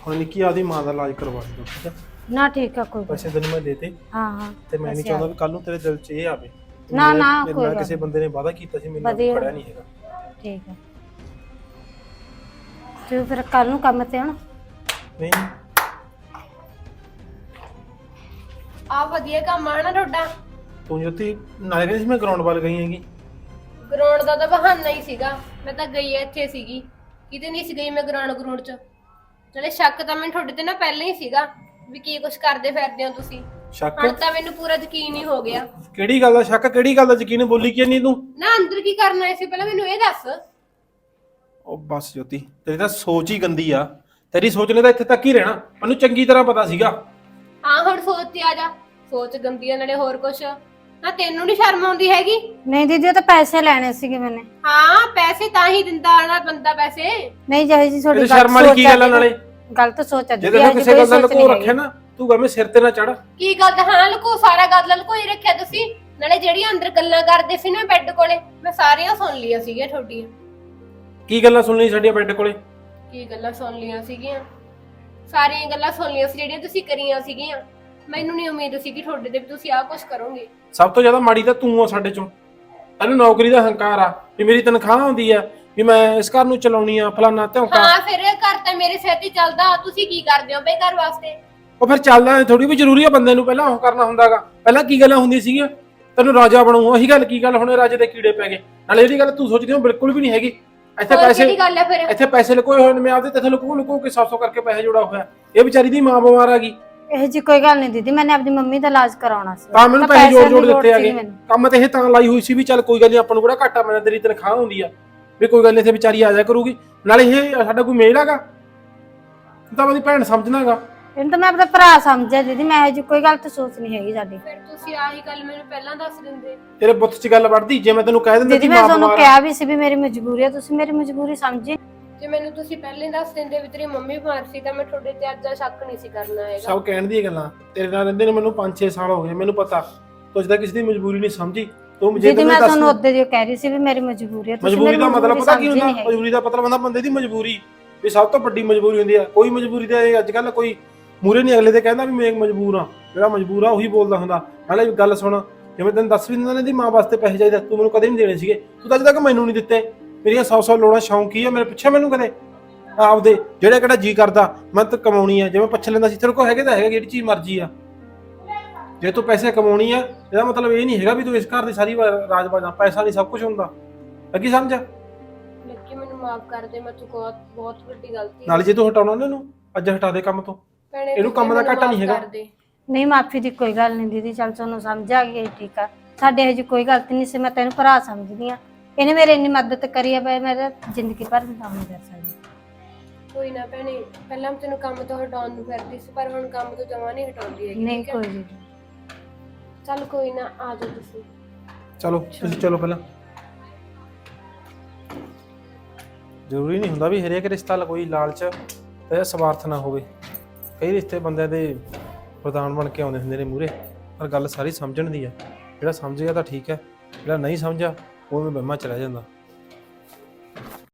ਹੁਣ ਨਿੱਕੀ ਆਦੀ ਮਾਂ ਦਾ ਇਲਾਜ ਕਰਵਾ ਦਿਓ ਠੀਕ ਆ ਨਾ ਠੀਕ ਆ ਕੋਈ ਗੱਲ ਪੈਸੇ ਤੈਨੂੰ ਮੈਂ ਦੇਤੇ ਹਾਂ ਹਾਂ ਤੇ ਮੈਂ ਨਹੀਂ ਪੈਸੇ ਚਾਹੁੰਦਾ ਵੀ ਕੱਲ ਨੂੰ ਤੇਰੇ ਦਿਲ 'ਚ ਇਹ ਆਵੇ ਨਾ, ਮੇਰੇ- ਨਾ, ਮੇਰੇ ਕੋਈ ਨਾਲ ਗੱਲ ਕਿਸੇ ਬੰਦੇ ਨੇ ਵਾਅਦਾ ਕੀਤਾ ਸੀ ਮੈਨੂੰ ਵਧੀਆ। ਨਹੀਂ ਹੈਗਾ ਠੀਕ ਹੈ ਤੂੰ ਫਿਰ ਕੱਲ ਨੂੰ ਕੰਮ ਤੇ ਆਣਾ ਨਹੀਂ ਆ ਵਧੀਆ ਕੰਮ ਆ ਨਾ ਤੁਹਾਡਾ। ਤੂੰ ਜੋਤੀ ਨਾਲੇ ਕਹਿੰਦੀ ਸੀ ਮੈਂ ਗਰਾਊਂਡ ਵੱਲ ਗਈ ਹੈਗੀ। ਗਰਾਊਂਡ ਦਾ ਤਾਂ ਬਹਾਨਾ ਹੀ ਸੀਗਾ। ਮੈਂ ਤਾਂ ਗਈ ਇੱਥੇ ਸੀਗੀ। ਕਿਤੇ ਨਹੀਂ ਸੀ ਗਈ ਮੈਂ ਗਰਾਊਂਡ ਗਰਾਊਂਡ ਚ। ਨਾਲੇ ਸ਼ੱਕ ਤਾਂ ਮੈਨੂੰ ਤੁਹਾਡੇ ਤੇ ਨਾ ਪਹਿਲਾਂ ਹੀ ਸੀਗਾ ਵੀ ਕੀ ਕੁਝ ਕਰਦੇ ਫਿਰਦੇ ਹੋ ਤੁਸੀਂ। ਸ਼ੱਕ? ਹੁਣ ਤਾਂ ਮੈਨੂੰ ਪੂਰਾ ਯਕੀਨ ਹੀ ਹੋ ਗਿਆ। ਕਿਹੜੀ ਗੱਲ ਦਾ ਸ਼ੱਕ? ਕਿਹੜੀ ਗੱਲ ਦਾ ਯਕੀਨ? ਬੋਲੀ ਕਿ ਨਹੀਂ ਤੂੰ? ਨਾ ਅੰਦਰ ਕੀ ਕਰਨਾ ਆਏ ਸੀ? ਪਹਿਲਾਂ ਮੈਨੂੰ ਇਹ ਦੱਸ। ਉਹ ਬਸ ਜੋਤੀ ਤੇਰੀ ਤਾਂ ਸੋਚ ਹੀ ਗੰਦੀ ਆ। ਤੇਰੀ ਸੋਚ ਨੇ ਤਾਂ ਇੱਥੇ ਤੱਕ ਹੀ ਰਹਿਣਾ। ਮੈਨੂੰ ਚੰਗੀ ਤਰ੍ਹਾਂ ਪਤਾ ਸੀਗਾ। ਹਾਂ ਹੁਣ ਸੋਚ ਤੇ ਆ ਜਾ। ਸੋਚ ਗੰਦੀ ਆ ਨਾਲੇ ਹੋਰ ਕੁਛ। ਨਾ ਤੈਨੂੰ ਨਹੀਂ ਸ਼ਰਮ ਆਉਂਦੀ ਹੈਗੀ? ਨਹੀਂ ਦੀਦੀ ਉਹ ਤਾਂ ਪੈਸੇ ਲੈਣੇ ਸੀਗੇ ਮੈਨੇ। ਹਾਂ ਪੈਸੇ ਤਾਂ ਹੀ ਦਿੰਦਾ ਆਣਾ ਬੰਦਾ ਪੈਸੇ। ਨਹੀਂ ਜਿਹੇ ਜੀ ਤੁਹਾਡੀ ਸ਼ਰਮ ਵਾਲੀ ਕੀ ਆ ਗੱਲ ਆ ਨਾਲੇ? ਗਲਤ ਸੋਚ ਆ ਜੇ ਕਿਸੇ ਕੋਈ ਗੱਲ ਦਾ ਸੋਚ ਲਕੋ ਨਹੀਂ ਰੱਖਿਆ ਹੈਗੀ। ਨਾ ਤੂੰ ਗਵੇਂ ਸਿਰ ਤੇ ਨਾ ਚੜ ਕੀ ਗੱਲ ਦਾ ਹਾਂ ਲੁਕੋ ਸਾਰਾ ਗੱਲ ਲੁਕੋਈ ਰੱਖਿਆ ਤੁਸੀਂ। ਨਾਲੇ ਜਿਹੜੀਆਂ ਅੰਦਰ ਗੱਲਾਂ ਕਰਦੇ ਸੀ ਨਾ ਬੈੱਡ ਕੋਲੇ ਮੈਂ ਸਾਰੀਆਂ ਸੁਣ ਲਈਆਂ ਸੀਗੀਆਂ ਤੁਹਾਡੀਆਂ। ਕੀ ਗੱਲਾਂ ਸੁਣਨੀ ਸਾਡੀਆਂ ਬੈੱਡ ਕੋਲੇ? ਕੀ ਗੱਲਾਂ ਸੁਣ ਲਈਆਂ ਸੀਗੀਆਂ? ਸਾਰੀਆਂ ਗੱਲਾਂ ਸੁਣ ਲਈਆਂ ਸੀ ਜਿਹੜੀਆਂ ਤੁਸੀਂ ਕਰੀਆਂ ਸੀਗੀਆਂ। ਮੈਨੂੰ ਨਹੀਂ ਉਮੀਦ ਸੀ ਕਿ ਤੁਹਾਡੇ ਤੇ ਵੀ ਤੁਸੀਂ ਆਹ ਕੁਝ ਕਰੋਗੇ। ਸਭ ਤੋਂ ਜ਼ਿਆਦਾ ਮਾੜੀ ਤਾਂ ਤੂੰ ਆ ਸਾਡੇ ਚੋਂ। ਤੈਨੂੰ ਨੌਕਰੀ ਦਾ ਹੰਕਾਰ ਆ ਵੀ ਮੇਰੀ ਤਨਖਾਹ ਆਉਂਦੀ ਆ ਵੀ ਮੈਂ ਇਸ ਘਰ ਨੂੰ ਚਲਾਉਣੀ ਆ ਫਲਾਨਾ ਧੌਂਕਾ। ਹਾਂ ਫਿਰ ਇਹ ਘਰ ਤਾਂ ਮੇਰੇ ਸਿਰ ਤੇ ਚੱਲਦਾ ਤੁਸੀਂ ਕੀ ਕਰਦੇ ਹੋ ਬਈ ਘਰ ਵਾਸਤੇ? ਉਹ ਫਿਰ ਚੱਲਦਾ ਥੋੜੀ ਵੀ ਜ਼ਰੂਰੀ ਆ ਬੰਦੇ ਨੂੰ ਪਹਿਲਾਂ ਉਹ ਕਰਨਾ ਹੁੰਦਾਗਾ। ਪਹਿਲਾਂ ਕੀ ਗੱਲਾਂ ਹੁੰਦੀਆਂ ਸੀਗੀਆਂ? ਤੈਨੂੰ ਰਾਜਾ ਬਣਾਉ ਉਹੀ ਗੱਲ ਕੀ ਗੱਲ ਹੁਣ ਰਾਜੇ ਦੇ ਕੀੜੇ ਪੈ ਗਏ। ਨਾਲੇ ਜਿਹੜੀ ਗੱਲ ਤੂੰ ਸੋਚਦੀ ਹੋ ਬਿਲਕੁਲ ਵੀ ਨਹੀਂ ਹੈਗੀ। ਇੱਥੇ ਹੋਰ ਪੈਸੇ ਕਿਹੜੀ ਗੱਲ ਹੈ ਫਿਰ? ਇੱਥੇ ਪੈਸੇ ਲਕੋਏ ਹੋਏ ਨੇ ਮੈਂ ਆਪਦੇ ਤੇ ਲਕੋ ਲਕੋ ਕੇ 100 ਕਰਕੇ ਪੈਸੇ ਜੋੜਾ ਹੋਇਆ। ਇਹ ਵਿਚਾਰੀ ਦੀ ਮਾਂ ਬਿਮਾਰ ਆ ਗਈ। ਇਹ ਜੀ ਕੋਈ ਗੱਲ ਨਹੀਂ ਦੀਦੀ ਮੈਨੇ ਆਪਣੀ ਮੰਮੀ ਦਾ ਇਲਾਜ ਕਰਾਉਣਾ ਸੀ। ਤਾਂ ਮੈਨੂੰ ਪੈਸੇ ਜੋੜ ਜੋੜ ਦਿੱਤੇ ਆਗੇ। ਕੰਮ ਤੇ ਇਹ ਤਾਂ ਲਾਈ ਹੋਈ ਸੀ ਵੀ ਚੱਲ ਕੋਈ ਗੱਲ ਨਹੀਂ ਆਪਾਂ ਨੂੰ ਕਿਹੜਾ ਘਾਟਾ ਮੈਂ ਤੇਰੀ ਤਨਖਾਹ ਹੁੰਦੀ ਆ। ਵੀ ਕੋਈ ਗੱਲ ਨਹੀਂ ਇੱਥੇ ਵਿਚਾਰੀ ਆ ਜਾ ਕਰੂਗੀ। ਨਾਲੇ ਇਹ ਸਾਡਾ ਕੋਈ ਮੇਲ ਹੈਗਾ? ਤੂੰ ਤਾਂ ਮੇਰੀ ਭੈਣ ਸਮਝਣਾਗਾ ਇਹਨੂੰ ਤਾਂ ਮੈਂ ਆਪਣਾ ਭਰਾ ਸਮਝਿਆ ਦੀਦੀ ਮੈਂ ਇਹ ਜੀ ਕੋਈ ਗਲਤ ਸੋਚ ਨਹੀਂ ਹੈਗੀ ਸਾਡੀ। ਫਿਰ ਤੁਸੀਂ ਆਹੀ ਗੱਲ ਮੈਨੂੰ ਪਹਿਲਾਂ ਦੱਸ ਦਿੰਦੇ। ਤੇਰੇ ਬੁੱਤ 'ਚ ਗੱਲ ਵੜਦੀ ਜੇ ਮੈਂ ਤੈਨੂੰ ਕਹਿ ਦਿੰਦਾ ਦੀਦੀ ਕਿ ਮੈਂ ਮਾਂ ਤੁਹਾਨੂੰ ਬਿਮਾਰ ਆ। ਕਿਹਾ ਵੀ ਸੀ ਵੀ ਮੇਰੀ ਮਜਬੂਰੀ ਹੈ ਤੁਸੀਂ ਮੇਰੀ ਮਜਬੂਰੀ ਸਮਝੀ। ਜੇ ਮੈਨੂੰ ਤੁਸੀਂ ਪਹਿਲਾਂ ਹੀ ਦੱਸ ਦਿੰਦੇ ਵੀ ਤੇਰੀ ਮੰਮੀ ਬਿਮਾਰ ਸੀ ਤਾਂ ਮੈਂ ਤੁਹਾਡੇ ਤੇ ਅੱਜ ਦਾ ਸ਼ੱਕ ਨਹੀਂ ਸੀ ਕਰਨਾ ਹੈਗਾ। ਸਭ ਕਹਿਣ ਦੀਆਂ ਗੱਲਾਂ। ਤੇਰੇ ਨਾਲ ਰਹਿੰਦੇ ਨੇ ਮੈਨੂੰ 5-6 ਸਾਲ ਹੋ ਗਏ ਮੈਨੂੰ ਪਤਾ। ਤੂੰ ਜਿਹਦਾ ਕਿਸੇ ਦੀ ਮਜਬੂਰੀ ਨਹੀਂ ਸਮਝੀ। ਤੂੰ ਮੁਝੇ ਦੀਦੀ ਮੈਂ ਦੱਸ ਤੁਹਾਨੂੰ ਉਹਦੇ ਦੀ ਕਹਿ ਰਹੀ ਸੀ ਵੀ ਮੇਰੀ ਮਜਬੂਰੀ ਹੈ ਤੁਸੀਂ ਮਜਬੂਰੀ ਮੇਰੀ ਦਾ ਮਤਲਬ ਪਤਾ ਕੀ ਸਮਝੀ ਹੁੰਦਾ ਨਹੀਂ ਹੈਗੀ। ਮਜਬੂਰੀ ਦਾ ਮਤਲਬ ਹੁੰਦਾ ਬੰਦੇ ਦੀ ਮਜਬੂਰੀ। ਵੀ ਸਭ ਤੋਂ ਵੱਡੀ ਮਜਬੂਰੀ ਹੁੰਦੀ ਆ। ਕੋਈ ਮਜਬੂਰੀ ਦਾ ਇਹ ਅੱਜ ਕੱਲ ਕੋਈ ਮੂਰੇ ਨਹੀਂ ਅਗਲੇ ਤੇ ਕਹਿੰਦਾ ਵੀ ਮੈਂ ਮਜਬੂਰ ਆ ਜਿਹੜਾ ਮਜਬੂਰ ਆ ਉਹੀ ਬੋਲਦਾ ਹੁੰਦਾ। ਨਾਲੇ ਗੱਲ ਸੁਣ ਜਿਵੇਂ ਤੈਨੂੰ ਦੱਸ ਵੀ ਦਿੰਦਾ ਨੇ ਦੀ ਮਾਂ ਵਾਸਤੇ ਪੈਸੇ ਚਾਹੀਦੇ ਤੂੰ ਮੈਨੂੰ ਕਦੇ ਨਹੀਂ ਦੇਣੇ ਸੀਗੇ। ਤੂੰ ਤਾਂ ਅਜੇ ਤੱਕ ਮੈਨੂੰ ਨਹੀਂ ਦਿੱਤੇ। ਮੇਰੀਆਂ 100-100 ਲੋੜਾਂ ਸ਼ੌਂਕ ਕੀ ਆ ਮੇਰੇ ਪਿੱਛੇ ਮੈਨੂੰ ਕਦੇ ਆਪਦੇ ਜਿਹੜਾ ਕਿਹੜਾ ਜੀ ਕਰਦਾ ਮੈਂ ਤਾਂ ਕਮਾਉਣੀ ਆ। ਜਿਵੇਂ ਪੁੱਛ ਲੈਂਦਾ ਸੀ ਤੇਰੇ ਕੋਲ ਹੈਗੇ ਤਾਂ ਹੈਗਾ ਜਿਹੜੀ ਚੀਜ਼ ਮਰਜ਼ੀ ਆ। ਜੇ ਤੂੰ ਪੈਸੇ ਕਮਾਉਣੀ ਆ ਇਹਦਾ ਮਤਲਬ ਇਹ ਨਹੀਂ ਹੈਗਾ ਵੀ ਤੂੰ ਇਸ ਘਰ ਦੀ ਸਾਰੀ ਰਾਜ ਬਾਜਾ ਪੈਸਾ ਨਹੀਂ ਸਭ ਕੁਝ ਹੁੰਦਾ। ਲੱਗੀ ਸਮਝ? ਲੱਕੀ ਮੈਨੂੰ ਮਾਫ ਕਰ ਦੇ ਮੈਂ ਤੂੰ ਬਹੁਤ ਬਹੁਤ ਵੱਡੀ ਗਲਤੀ ਨਾਲੇ ਜੇ ਤੂੰ ਹਟਾਉਣਾ ਨਾ ਇਹਨੂੰ ਅੱਜ ਹਟਾ ਦੇ ਕੰਮ ਤੋਂ। ਭੈਣੇ ਇਹਨੂੰ ਕੰਮ ਦਾ ਘਾਟਾ ਨਹੀਂ ਹੈਗਾ। ਨਹੀਂ ਮਾਫੀ ਦੀ ਕੋਈ ਗੱਲ ਨਹੀਂ ਦੀਦੀ ਚੱਲ ਤੁਹਾਨੂੰ ਸਮਝ ਆ ਗਈ ਠੀਕ ਆ। ਸਾਡੇ ਇਹ ਜੀ ਕੋਈ ਗਲਤੀ ਨਹੀਂ ਸੀ ਮੈਂ ਤੈਨੂੰ ਭਰਾ ਸਮਝਦੀ ਆ ਇਹਨੇ ਮੇਰੇ ਇੰਨੀ ਮਦਦ ਕਰੀ ਆ ਬਈ ਮੈਂ ਤਾਂ ਜ਼ਿੰਦਗੀ ਭਰ ਨਹੀਂ ਕੰਮ ਕਰ ਸਕਦੀ। ਕੋਈ ਨਾ ਭੈਣੇ ਪਹਿਲਾਂ ਮੈਂ ਤੈਨੂੰ ਕੰਮ ਤੋਂ ਹਟਾਉਣ ਨੂੰ ਫਿਰਦੀ ਸੀ ਪਰ ਹੁਣ ਕੰਮ ਤੋਂ ਜਮਾ ਨਹੀਂ ਹਟਾਉਂਦੀ ਹੈਗੀ ਨਹੀਂ ਠੀਕ ਹੈ? ਕੋਈ ਨਹੀਂ। ਚੱਲ ਕੋਈ ਨਾ ਆ ਜਾਓ ਤੁਸੀਂ। ਚਲੋ ਤੁਸੀਂ ਚਲੋ ਪਹਿਲਾਂ। ਜ਼ਰੂਰੀ ਨਹੀਂ ਹੁੰਦਾ ਵੀ ਹਰੇਕ ਰਿਸ਼ਤਾ ਲ- ਕੋਈ ਲਾਲਚ ਤੇ ਸਵਾਰਥ ਨਾ ਹੋਵੇ। ਕਈ ਰਿਸ਼ਤੇ ਬੰਦਿਆਂ ਦੇ ਪ੍ਰਧਾਨ ਬਣ ਕੇ ਆਉਂਦੇ ਹੁੰਦੇ ਨੇ ਮੂਰੇ ਪਰ ਗੱਲ ਸਾਰੀ ਸਮਝਣ ਦੀ ਆ। ਜਿਹੜਾ ਸਮਝ ਗਿਆ ਤਾਂ ਠੀਕ ਹੈ, ਜਿਹੜਾ ਨਹੀਂ ਸਮਝਿਆ, ਉਹ ਵੀ ਬਹਿਮਾ ਚਲਾ ਜਾਂਦਾ।